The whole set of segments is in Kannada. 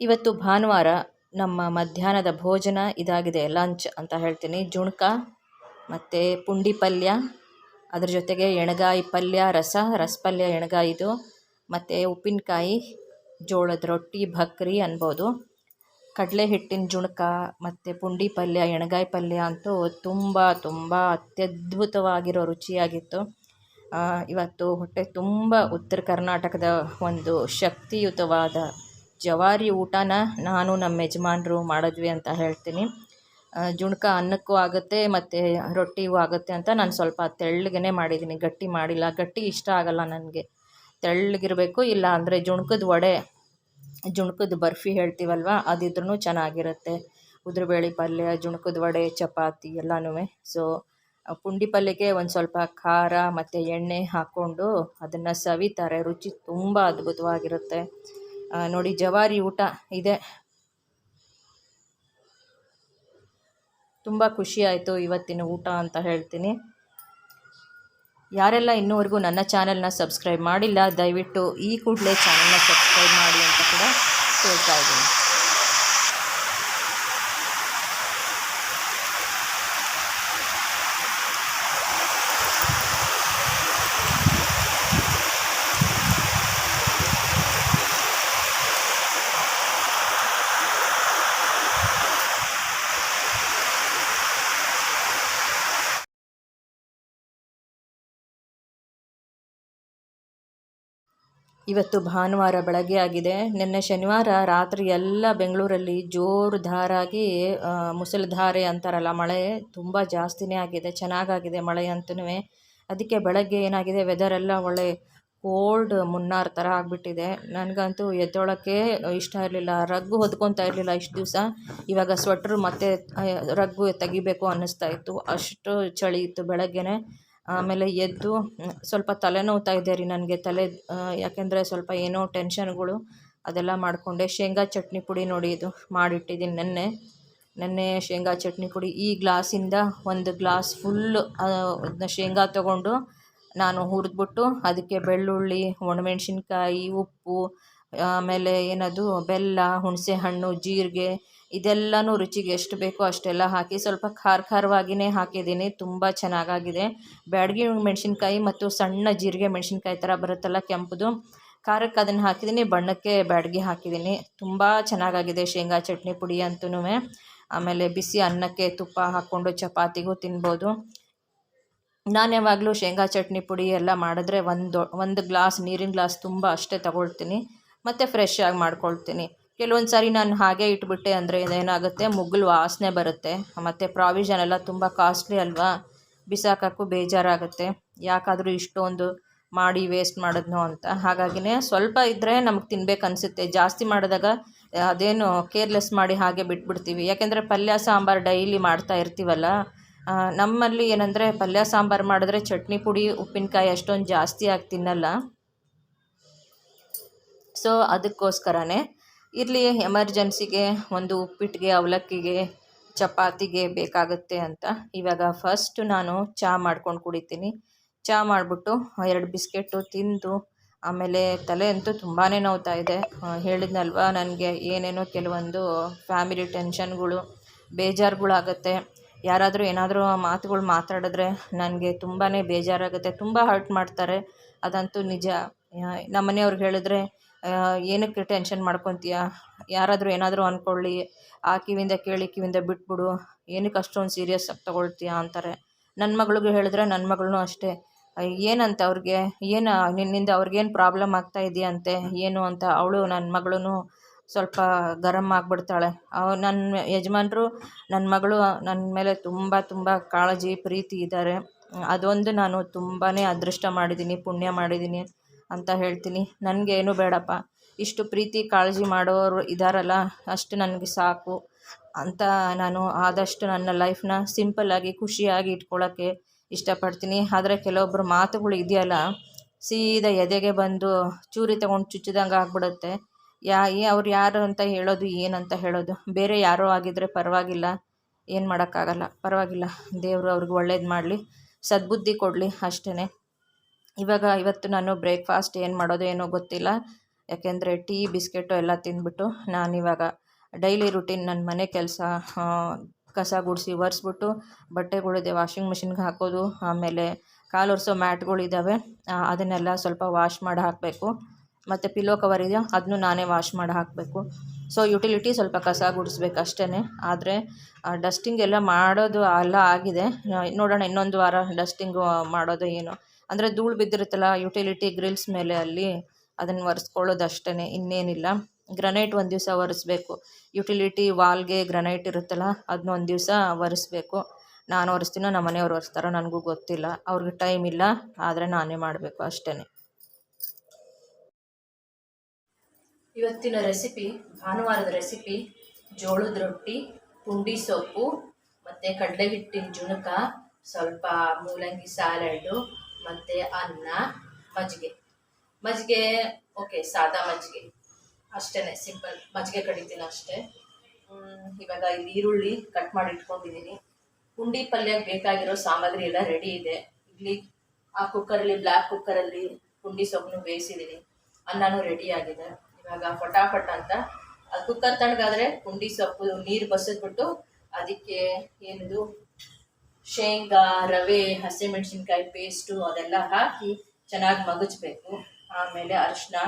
ಇವತ್ತು ಭಾನುವಾರ ನಮ್ಮ ಮಧ್ಯಾಹ್ನದ ಭೋಜನ ಇದಾಗಿದೆ, ಲಂಚ್ ಅಂತ ಹೇಳ್ತೀನಿ. ಜುಣ್ಕ ಮತ್ತು ಪುಂಡಿ ಪಲ್ಯ, ಅದ್ರ ಜೊತೆಗೆ ಎಣಗಾಯಿ ಪಲ್ಯ, ರಸ ರಸ ಪಲ್ಯ, ಎಣಗಾಯಿದು, ಮತ್ತು ಉಪ್ಪಿನಕಾಯಿ, ಜೋಳದ ರೊಟ್ಟಿ, ಭಕ್ರಿ ಅನ್ಬೋದು. ಕಡಲೆ ಹಿಟ್ಟಿನ ಜುಣ್ಕ ಮತ್ತು ಪುಂಡಿ ಪಲ್ಯ, ಎಣಗಾಯಿ ಪಲ್ಯ ಅಂತೂ ತುಂಬ ತುಂಬ ಅತ್ಯದ್ಭುತವಾಗಿರೋ ರುಚಿಯಾಗಿತ್ತು. ಇವತ್ತು ಹೊಟ್ಟೆ ತುಂಬ ಉತ್ತರ ಕರ್ನಾಟಕದ ಒಂದು ಶಕ್ತಿಯುತವಾದ ಜವಾರಿ ಊಟನ ನಾನು ನಮ್ಮ ಯಜಮಾನರು ಮಾಡಿದ್ವಿ ಅಂತ ಹೇಳ್ತೀನಿ. ಜುಣ್ಕ ಅನ್ನಕ್ಕೂ ಆಗುತ್ತೆ, ಮತ್ತು ರೊಟ್ಟಿಗೂ ಆಗುತ್ತೆ ಅಂತ ನಾನು ಸ್ವಲ್ಪ ತೆಳ್ಳಗೆ ಮಾಡಿದ್ದೀನಿ. ಗಟ್ಟಿ ಮಾಡಿಲ್ಲ. ಗಟ್ಟಿ ಇಷ್ಟ ಆಗಲ್ಲ ನನಗೆ. ತೆಳ್ಳಗಿರಬೇಕು, ಇಲ್ಲ ಅಂದರೆ ಜುಣ್ಕದ ವಡೆ, ಜುಣ್ಕದ ಬರ್ಫಿ ಹೇಳ್ತೀವಲ್ವ ಅದಿದ್ರೂ ಚೆನ್ನಾಗಿರುತ್ತೆ. ಉದ್ರಬೇಳೆ ಪಲ್ಯ, ಜುಣ್ಕದ ವಡೆ, ಚಪಾತಿ ಎಲ್ಲನೂ ಸೊ ಪುಂಡಿ ಪಲ್ಯಕ್ಕೆ ಒಂದು ಸ್ವಲ್ಪ ಖಾರ ಮತ್ತು ಎಣ್ಣೆ ಹಾಕ್ಕೊಂಡು ಅದನ್ನು ಸವಿತಾರೆ. ರುಚಿ ತುಂಬ ಅದ್ಭುತವಾಗಿರುತ್ತೆ. ನೋಡಿ ಜವಾರಿ ಊಟ ಇದೆ. ತುಂಬ ಖುಷಿಯಾಯಿತು ಇವತ್ತಿನ ಊಟ ಅಂತ ಹೇಳ್ತೀನಿ. ಯಾರೆಲ್ಲ ಇನ್ನೂವರೆಗೂ ನನ್ನ ಚಾನೆಲ್ನ ಸಬ್ಸ್ಕ್ರೈಬ್ ಮಾಡಿಲ್ಲ, ದಯವಿಟ್ಟು ಈ ಕೂಡಲೇ ಚಾನಲ್ನ ಸಬ್ಸ್ಕ್ರೈಬ್ ಮಾಡಿ ಅಂತ ಕೂಡ ಕೇಳ್ತಾ ಇದ್ದೀನಿ. ಇವತ್ತು ಭಾನುವಾರ ಬೆಳಗ್ಗೆ ಆಗಿದೆ. ನಿನ್ನೆ ಶನಿವಾರ ರಾತ್ರಿ ಎಲ್ಲ ಬೆಂಗಳೂರಲ್ಲಿ ಜೋರು ಧಾರಾಗಿ ಮುಸಲ್ಧಾರೆ ಅಂತಾರಲ್ಲ ಮಳೆ, ತುಂಬ ಜಾಸ್ತಿನೇ ಆಗಿದೆ, ಚೆನ್ನಾಗಾಗಿದೆ ಮಳೆ ಅಂತೂ ಅದಕ್ಕೆ ಬೆಳಗ್ಗೆ ಏನಾಗಿದೆ ವೆದರ್ ಎಲ್ಲ ಒಳ್ಳೆ ಕೋಲ್ಡ್ ಮುನ್ನಾರ್ ಥರ ಆಗಿಬಿಟ್ಟಿದೆ. ನನಗಂತೂ ಎದ್ದೊಳಕ್ಕೆ ಇಷ್ಟ ಇರಲಿಲ್ಲ, ರಗ್ಗು ಹೊದ್ಕೊತಾ ಇರಲಿಲ್ಲ ಇಷ್ಟು ದಿವಸ. ಇವಾಗ ಸ್ವೆಟ್ರ್ ಮತ್ತೆ ರಗ್ಗು ತೆಗಿಬೇಕು ಅನ್ನಿಸ್ತಾ ಇತ್ತು. ಅಷ್ಟು ಚಳಿ ಇತ್ತು ಬೆಳಗ್ಗೆನೇ. ಆಮೇಲೆ ಎದ್ದು ಸ್ವಲ್ಪ ತಲೆನೋವ್ತಾ ಇದೆ ರೀ ನನಗೆ. ತಲೆ ಯಾಕೆಂದರೆ ಸ್ವಲ್ಪ ಏನೋ ಟೆನ್ಷನ್ಗಳು ಅದೆಲ್ಲ ಮಾಡಿಕೊಂಡೆ. ಶೇಂಗಾ ಚಟ್ನಿ ಪುಡಿ ನೋಡಿ ಇದು ಮಾಡಿಟ್ಟಿದ್ದೀನಿ ನೆನ್ನೆ. ನೆನ್ನೆ ಶೇಂಗಾ ಚಟ್ನಿ ಪುಡಿ. ಈ ಗ್ಲಾಸಿಂದ ಒಂದು ಗ್ಲಾಸ್ ಫುಲ್ಲು ಅದನ್ನ ಶೇಂಗಾ ತೊಗೊಂಡು ನಾನು ಹುರಿದ್ಬಿಟ್ಟು ಅದಕ್ಕೆ ಬೆಳ್ಳುಳ್ಳಿ, ಒಣಮೆಣ್ಸಿನ್ಕಾಯಿ, ಉಪ್ಪು ಆಮೇಲೆ ಏನದು, ಬೆಲ್ಲ ಹುಣಸೆ ಹಣ್ಣು ಜೀರಿಗೆ, ಇದೆಲ್ಲನೂ ರುಚಿಗೆ ಎಷ್ಟು ಬೇಕೋ ಅಷ್ಟೆಲ್ಲ ಹಾಕಿ ಸ್ವಲ್ಪ ಖಾರ ಖಾರವಾಗಿಯೇ ಹಾಕಿದ್ದೀನಿ. ತುಂಬ ಚೆನ್ನಾಗಾಗಿದೆ. ಬ್ಯಾಡಗಿ ಮೆಣಸಿನ್ಕಾಯಿ ಮತ್ತು ಸಣ್ಣ ಜೀರಿಗೆ ಮೆಣಸಿನ್ಕಾಯಿ ಥರ ಬರುತ್ತಲ್ಲ ಕೆಂಪುದು, ಖಾರಕ್ಕೆ ಅದನ್ನು ಹಾಕಿದ್ದೀನಿ. ಬಣ್ಣಕ್ಕೆ ಬ್ಯಾಡಗಿ ಹಾಕಿದ್ದೀನಿ. ತುಂಬ ಚೆನ್ನಾಗಾಗಿದೆ ಶೇಂಗಾ ಚಟ್ನಿ ಪುಡಿ ಅಂತೂ ಆಮೇಲೆ ಬಿಸಿ ಅನ್ನಕ್ಕೆ ತುಪ್ಪ ಹಾಕ್ಕೊಂಡು ಚಪಾತಿಗೂ ತಿನ್ಬೋದು. ನಾನು ಯಾವಾಗಲೂ ಶೇಂಗಾ ಚಟ್ನಿ ಪುಡಿ ಎಲ್ಲ ಮಾಡಿದ್ರೆ ಒಂದು ಒಂದು ಗ್ಲಾಸ್, ನೀರಿನ ಗ್ಲಾಸ್ ತುಂಬ ಅಷ್ಟೇ ತಗೊಳ್ತೀನಿ. ಮತ್ತು ಫ್ರೆಶ್ ಆಗಿ ಮಾಡ್ಕೊಳ್ತೀನಿ. ಕೆಲವೊಂದು ಸಾರಿ ನಾನು ಹಾಗೆ ಇಟ್ಬಿಟ್ಟೆ ಅಂದರೆ ಇದೇನಾಗುತ್ತೆ? ಮುಗ್ಗಲು ವಾಸನೆ ಬರುತ್ತೆ. ಮತ್ತು ಪ್ರಾವಿಷನ್ ಎಲ್ಲ ತುಂಬ ಕಾಸ್ಟ್ಲಿ ಅಲ್ವಾ? ಬಿಸಾಕೋಕ್ಕೂ ಬೇಜಾರಾಗುತ್ತೆ. ಯಾಕಾದರೂ ಇಷ್ಟೊಂದು ಮಾಡಿ ವೇಸ್ಟ್ ಮಾಡಿದ್ನೋ ಅಂತ. ಹಾಗಾಗಿನೇ ಸ್ವಲ್ಪ ಇದ್ದರೆ ನಮಗೆ ತಿನ್ಬೇಕು ಅನಿಸುತ್ತೆ. ಜಾಸ್ತಿ ಮಾಡಿದಾಗ ಅದೇನು ಕೇರ್ಲೆಸ್ ಮಾಡಿ ಹಾಗೆ ಬಿಟ್ಬಿಡ್ತೀವಿ. ಯಾಕೆಂದರೆ ಪಲ್ಯ, ಸಾಂಬಾರು ಡೈಲಿ ಮಾಡ್ತಾ ಇರ್ತೀವಲ್ಲ ನಮ್ಮಲ್ಲಿ ಏನಂದರೆ ಪಲ್ಯ, ಸಾಂಬಾರು ಮಾಡಿದ್ರೆ ಚಟ್ನಿ ಪುಡಿ, ಉಪ್ಪಿನಕಾಯಿ ಅಷ್ಟೊಂದು ಜಾಸ್ತಿ ಆಗಿ ತಿನ್ನಲ್ಲ. ಸೊ ಅದಕ್ಕೋಸ್ಕರನೇ ಇರಲಿ, ಎಮರ್ಜೆನ್ಸಿಗೆ, ಒಂದು ಉಪ್ಪಿಟ್ಟಿಗೆ ಅವಲಕ್ಕಿಗೆ, ಚಪಾತಿಗೆ ಬೇಕಾಗುತ್ತೆ ಅಂತ. ಇವಾಗ ಫಸ್ಟ್ ನಾನು ಚಹಾ ಮಾಡ್ಕೊಂಡು ಕುಡಿತೀನಿ. ಚಹಾ ಮಾಡಿಬಿಟ್ಟು ಎರಡು ಬಿಸ್ಕೆಟು ತಿಂದು ಆಮೇಲೆ ತಲೆ ಅಂತೂ ತುಂಬಾ ನೋವ್ತಾ ಇದೆ. ಹೇಳಿದ್ನಲ್ವ ನನಗೆ ಏನೇನೋ ಕೆಲವೊಂದು ಫ್ಯಾಮಿಲಿ ಟೆನ್ಷನ್ಗಳು ಬೇಜಾರುಗಳಾಗತ್ತೆ. ಯಾರಾದರೂ ಏನಾದರೂ ಮಾತುಗಳು ಮಾತಾಡಿದ್ರೆ ನನಗೆ ತುಂಬಾ ಬೇಜಾರಾಗುತ್ತೆ. ತುಂಬ ಹರ್ಟ್ ಮಾಡ್ತಾರೆ. ಅದಂತೂ ನಿಜ. ನಮ್ಮನೆಯವ್ರಿಗೆ ಹೇಳಿದ್ರೆ ಏನಕ್ಕೆ ಟೆನ್ಷನ್ ಮಾಡ್ಕೊತೀಯ? ಯಾರಾದರೂ ಏನಾದರೂ ಅಂದ್ಕೊಳ್ಳಿ ಆ ಕಿವಿಂದ ಕೇಳಿ ಕಿವಿಂದ ಬಿಟ್ಬಿಡು. ಏನಕ್ಕೆ ಅಷ್ಟೊಂದು ಸೀರಿಯಸ್ ಆಗಿ ತೊಗೊಳ್ತೀಯ ಅಂತಾರೆ. ನನ್ನ ಮಗಳಿಗೆ ಹೇಳಿದ್ರೆ ನನ್ನ ಮಗಳೂ ಅಷ್ಟೇ. ಏನಂತ ಅವ್ರಿಗೆ? ಏನು, ನಿನ್ನಿಂದ ಅವ್ರಿಗೇನು ಪ್ರಾಬ್ಲಮ್ ಆಗ್ತಾ ಇದೆಯಂತೆ? ಏನು ಅಂತ? ಅವಳು ನನ್ನ ಮಗಳೂ ಸ್ವಲ್ಪ ಗರಂ ಆಗಿಬಿಡ್ತಾಳೆ. ಅವ ನನ್ನ ಯಜಮಾನರು ನನ್ನ ಮಗಳು ನನ್ನ ಮೇಲೆ ತುಂಬ ತುಂಬ ಕಾಳಜಿ, ಪ್ರೀತಿ ಇದ್ದಾರೆ. ಅದೊಂದು ನಾನು ತುಂಬಾ ಅದೃಷ್ಟ ಮಾಡಿದ್ದೀನಿ, ಪುಣ್ಯ ಮಾಡಿದ್ದೀನಿ. ಅಂತ ಹೇಳ್ತೀನಿ. ನನಗೇನು ಬೇಡಪ್ಪ. ಇಷ್ಟು ಪ್ರೀತಿ, ಕಾಳಜಿ ಮಾಡೋರು ಇದ್ದಾರಲ್ಲ ಅಷ್ಟು ನನಗೆ ಸಾಕು ಅಂತ ನಾನು ಆದಷ್ಟು ನನ್ನ ಲೈಫ್ನ ಸಿಂಪಲ್ಲಾಗಿ ಖುಷಿಯಾಗಿ ಇಟ್ಕೊಳ್ಳೋಕ್ಕೆ ಇಷ್ಟಪಡ್ತೀನಿ. ಆದರೆ ಕೆಲವೊಬ್ಬರು ಮಾತುಗಳು ಇದೆಯಲ್ಲ, ಸೀದಾ ಎದೆಗೆ ಬಂದು ಚೂರಿ ತಗೊಂಡು ಚುಚ್ಚಿದಂಗೆ ಆಗ್ಬಿಡುತ್ತೆ. ಯಾ ಅವ್ರು ಯಾರು ಅಂತ ಹೇಳೋದು ಏನಂತ ಹೇಳೋದು. ಬೇರೆ ಯಾರೋ ಆಗಿದ್ದರೆ ಪರವಾಗಿಲ್ಲ. ಏನು ಮಾಡೋಕ್ಕಾಗಲ್ಲ. ಪರವಾಗಿಲ್ಲ. ದೇವರು ಅವ್ರಿಗೆ ಒಳ್ಳೇದು ಮಾಡಲಿ. ಸದ್ಬುದ್ಧಿ ಕೊಡಲಿ ಅಷ್ಟೇ ಇವಾಗ ಇವತ್ತು ನಾನು ಬ್ರೇಕ್ಫಾಸ್ಟ್ ಏನು ಮಾಡೋದು ಏನೋ ಗೊತ್ತಿಲ್ಲ. ಯಾಕೆಂದರೆ ಟೀ, ಬಿಸ್ಕೆಟು ಎಲ್ಲ ತಿಂದ್ಬಿಟ್ಟು ನಾನಿವಾಗ ಡೈಲಿ ರುಟೀನ್ ನನ್ನ ಮನೆ ಕೆಲಸ ಕಸ ಗುಡಿಸಿ ಒರೆಸ್ಬಿಟ್ಟು ಬಟ್ಟೆಗಳಿದೆ ವಾಷಿಂಗ್ ಮಿಷಿನ್ಗೆ ಹಾಕೋದು, ಆಮೇಲೆ ಕಾಲು ಒರೆಸೋ ಮ್ಯಾಟ್ಗಳಿದ್ದಾವೆ ಅದನ್ನೆಲ್ಲ ಸ್ವಲ್ಪ ವಾಶ್ ಮಾಡಿ ಹಾಕಬೇಕು. ಮತ್ತು ಪಿಲೋ ಕವರ್ ಇದೆಯೋ ಅದನ್ನು ನಾನೇ ವಾಶ್ ಮಾಡಿ ಹಾಕಬೇಕು. ಸೊ, ಯುಟಿಲಿಟಿ ಸ್ವಲ್ಪ ಕಸ ಗುಡಿಸ್ಬೇಕು ಅಷ್ಟೇ ಆದರೆ ಡಸ್ಟಿಂಗ್ ಎಲ್ಲ ಮಾಡೋದು ಎಲ್ಲ ಆಗಿದೆ. ನೋಡೋಣ ಇನ್ನೊಂದು ವಾರ ಡಸ್ಟಿಂಗು ಮಾಡೋದು ಏನು. ಅಂದರೆ ಧೂಳು ಬಿದ್ದಿರುತ್ತಲ್ಲ ಯುಟಿಲಿಟಿ ಗ್ರಿಲ್ಸ್ ಮೇಲೆ ಅಲ್ಲಿ ಅದನ್ನು ಒರೆಸ್ಕೊಳ್ಳೋದು ಅಷ್ಟೇ ಇನ್ನೇನಿಲ್ಲ. ಗ್ರನೈಟ್ ಒಂದು ದಿವಸ ಒರೆಸ್ಬೇಕು. ಯುಟಿಲಿಟಿ ವಾಲ್ಗೆ ಗ್ರನೈಟ್ ಇರುತ್ತಲ್ಲ ಅದನ್ನ ಒಂದು ದಿವಸ ಒರೆಸ್ಬೇಕು. ನಾನು ಒರೆಸ್ತೀನೋ ನಮ್ಮ ಮನೆಯವ್ರು ಒರೆಸ್ತಾರೋ ನನಗೂ ಗೊತ್ತಿಲ್ಲ. ಅವ್ರಿಗೆ ಟೈಮ್ ಇಲ್ಲ, ಆದರೆ ನಾನೇ ಮಾಡಬೇಕು ಅಷ್ಟೇ ಇವತ್ತಿನ ರೆಸಿಪಿ ಭಾನುವಾರದ ರೆಸಿಪಿ ಜೋಳದ ರೊಟ್ಟಿ, ಪುಂಡಿ ಸೊಪ್ಪು, ಮತ್ತು ಕಡಲೆ ಹಿಟ್ಟಿನ ಜುಣಕ, ಸ್ವಲ್ಪ ಮೂಲಂಗಿ ಸ್ಯಾಲಡ್ಡು ಮತ್ತು ಅನ್ನ, ಮಜ್ಜಿಗೆ. ಮಜ್ಜಿಗೆ ಓಕೆ ಸಾದಾ ಮಜ್ಜಿಗೆ. ಅಷ್ಟೇನೆ ಸಿಂಪಲ್ ಮಜ್ಜಿಗೆ ಕಡಿತೀನಿ ಅಷ್ಟೇ. ಇವಾಗ ಇಲ್ಲಿ ಈರುಳ್ಳಿ ಕಟ್ ಮಾಡಿ ಇಟ್ಕೊಂಡಿದ್ದೀನಿ ಪುಂಡಿ ಪಲ್ಯಕ್ಕೆ ಬೇಕಾಗಿರೋ ಸಾಮಗ್ರಿ ಎಲ್ಲ ರೆಡಿ ಇದೆ. ಇಲ್ಲಿ ಆ ಕುಕ್ಕರಲ್ಲಿ ಬ್ಲ್ಯಾಕ್ ಕುಕ್ಕರಲ್ಲಿ ಪುಂಡಿ ಸೊಪ್ಪನ್ನು ಬೇಯಿಸಿದ್ದೀನಿ ಅನ್ನನೂ ರೆಡಿ ಆಗಿದೆ. ಇವಾಗ ಫಟಾಫಟ್ ಅಂತ. ಅದು ಕುಕ್ಕರ್ ತಣ್ಣಗಾದ್ರೆ ಪುಂಡಿ ಸೊಪ್ಪು ನೀರು ಬಸಿದ್ಬಿಟ್ಟು ಅದಕ್ಕೆ ಏನಿದು? ಶೇಂಗಾ, ರವೆ, ಹಸಿಮೆಣಸಿನ್ಕಾಯಿ ಪೇಸ್ಟು ಅದೆಲ್ಲ ಹಾಕಿ ಚೆನ್ನಾಗಿ ಮಗಚ್ಬೇಕು ಆಮೇಲೆ ಅರಿಶಿನ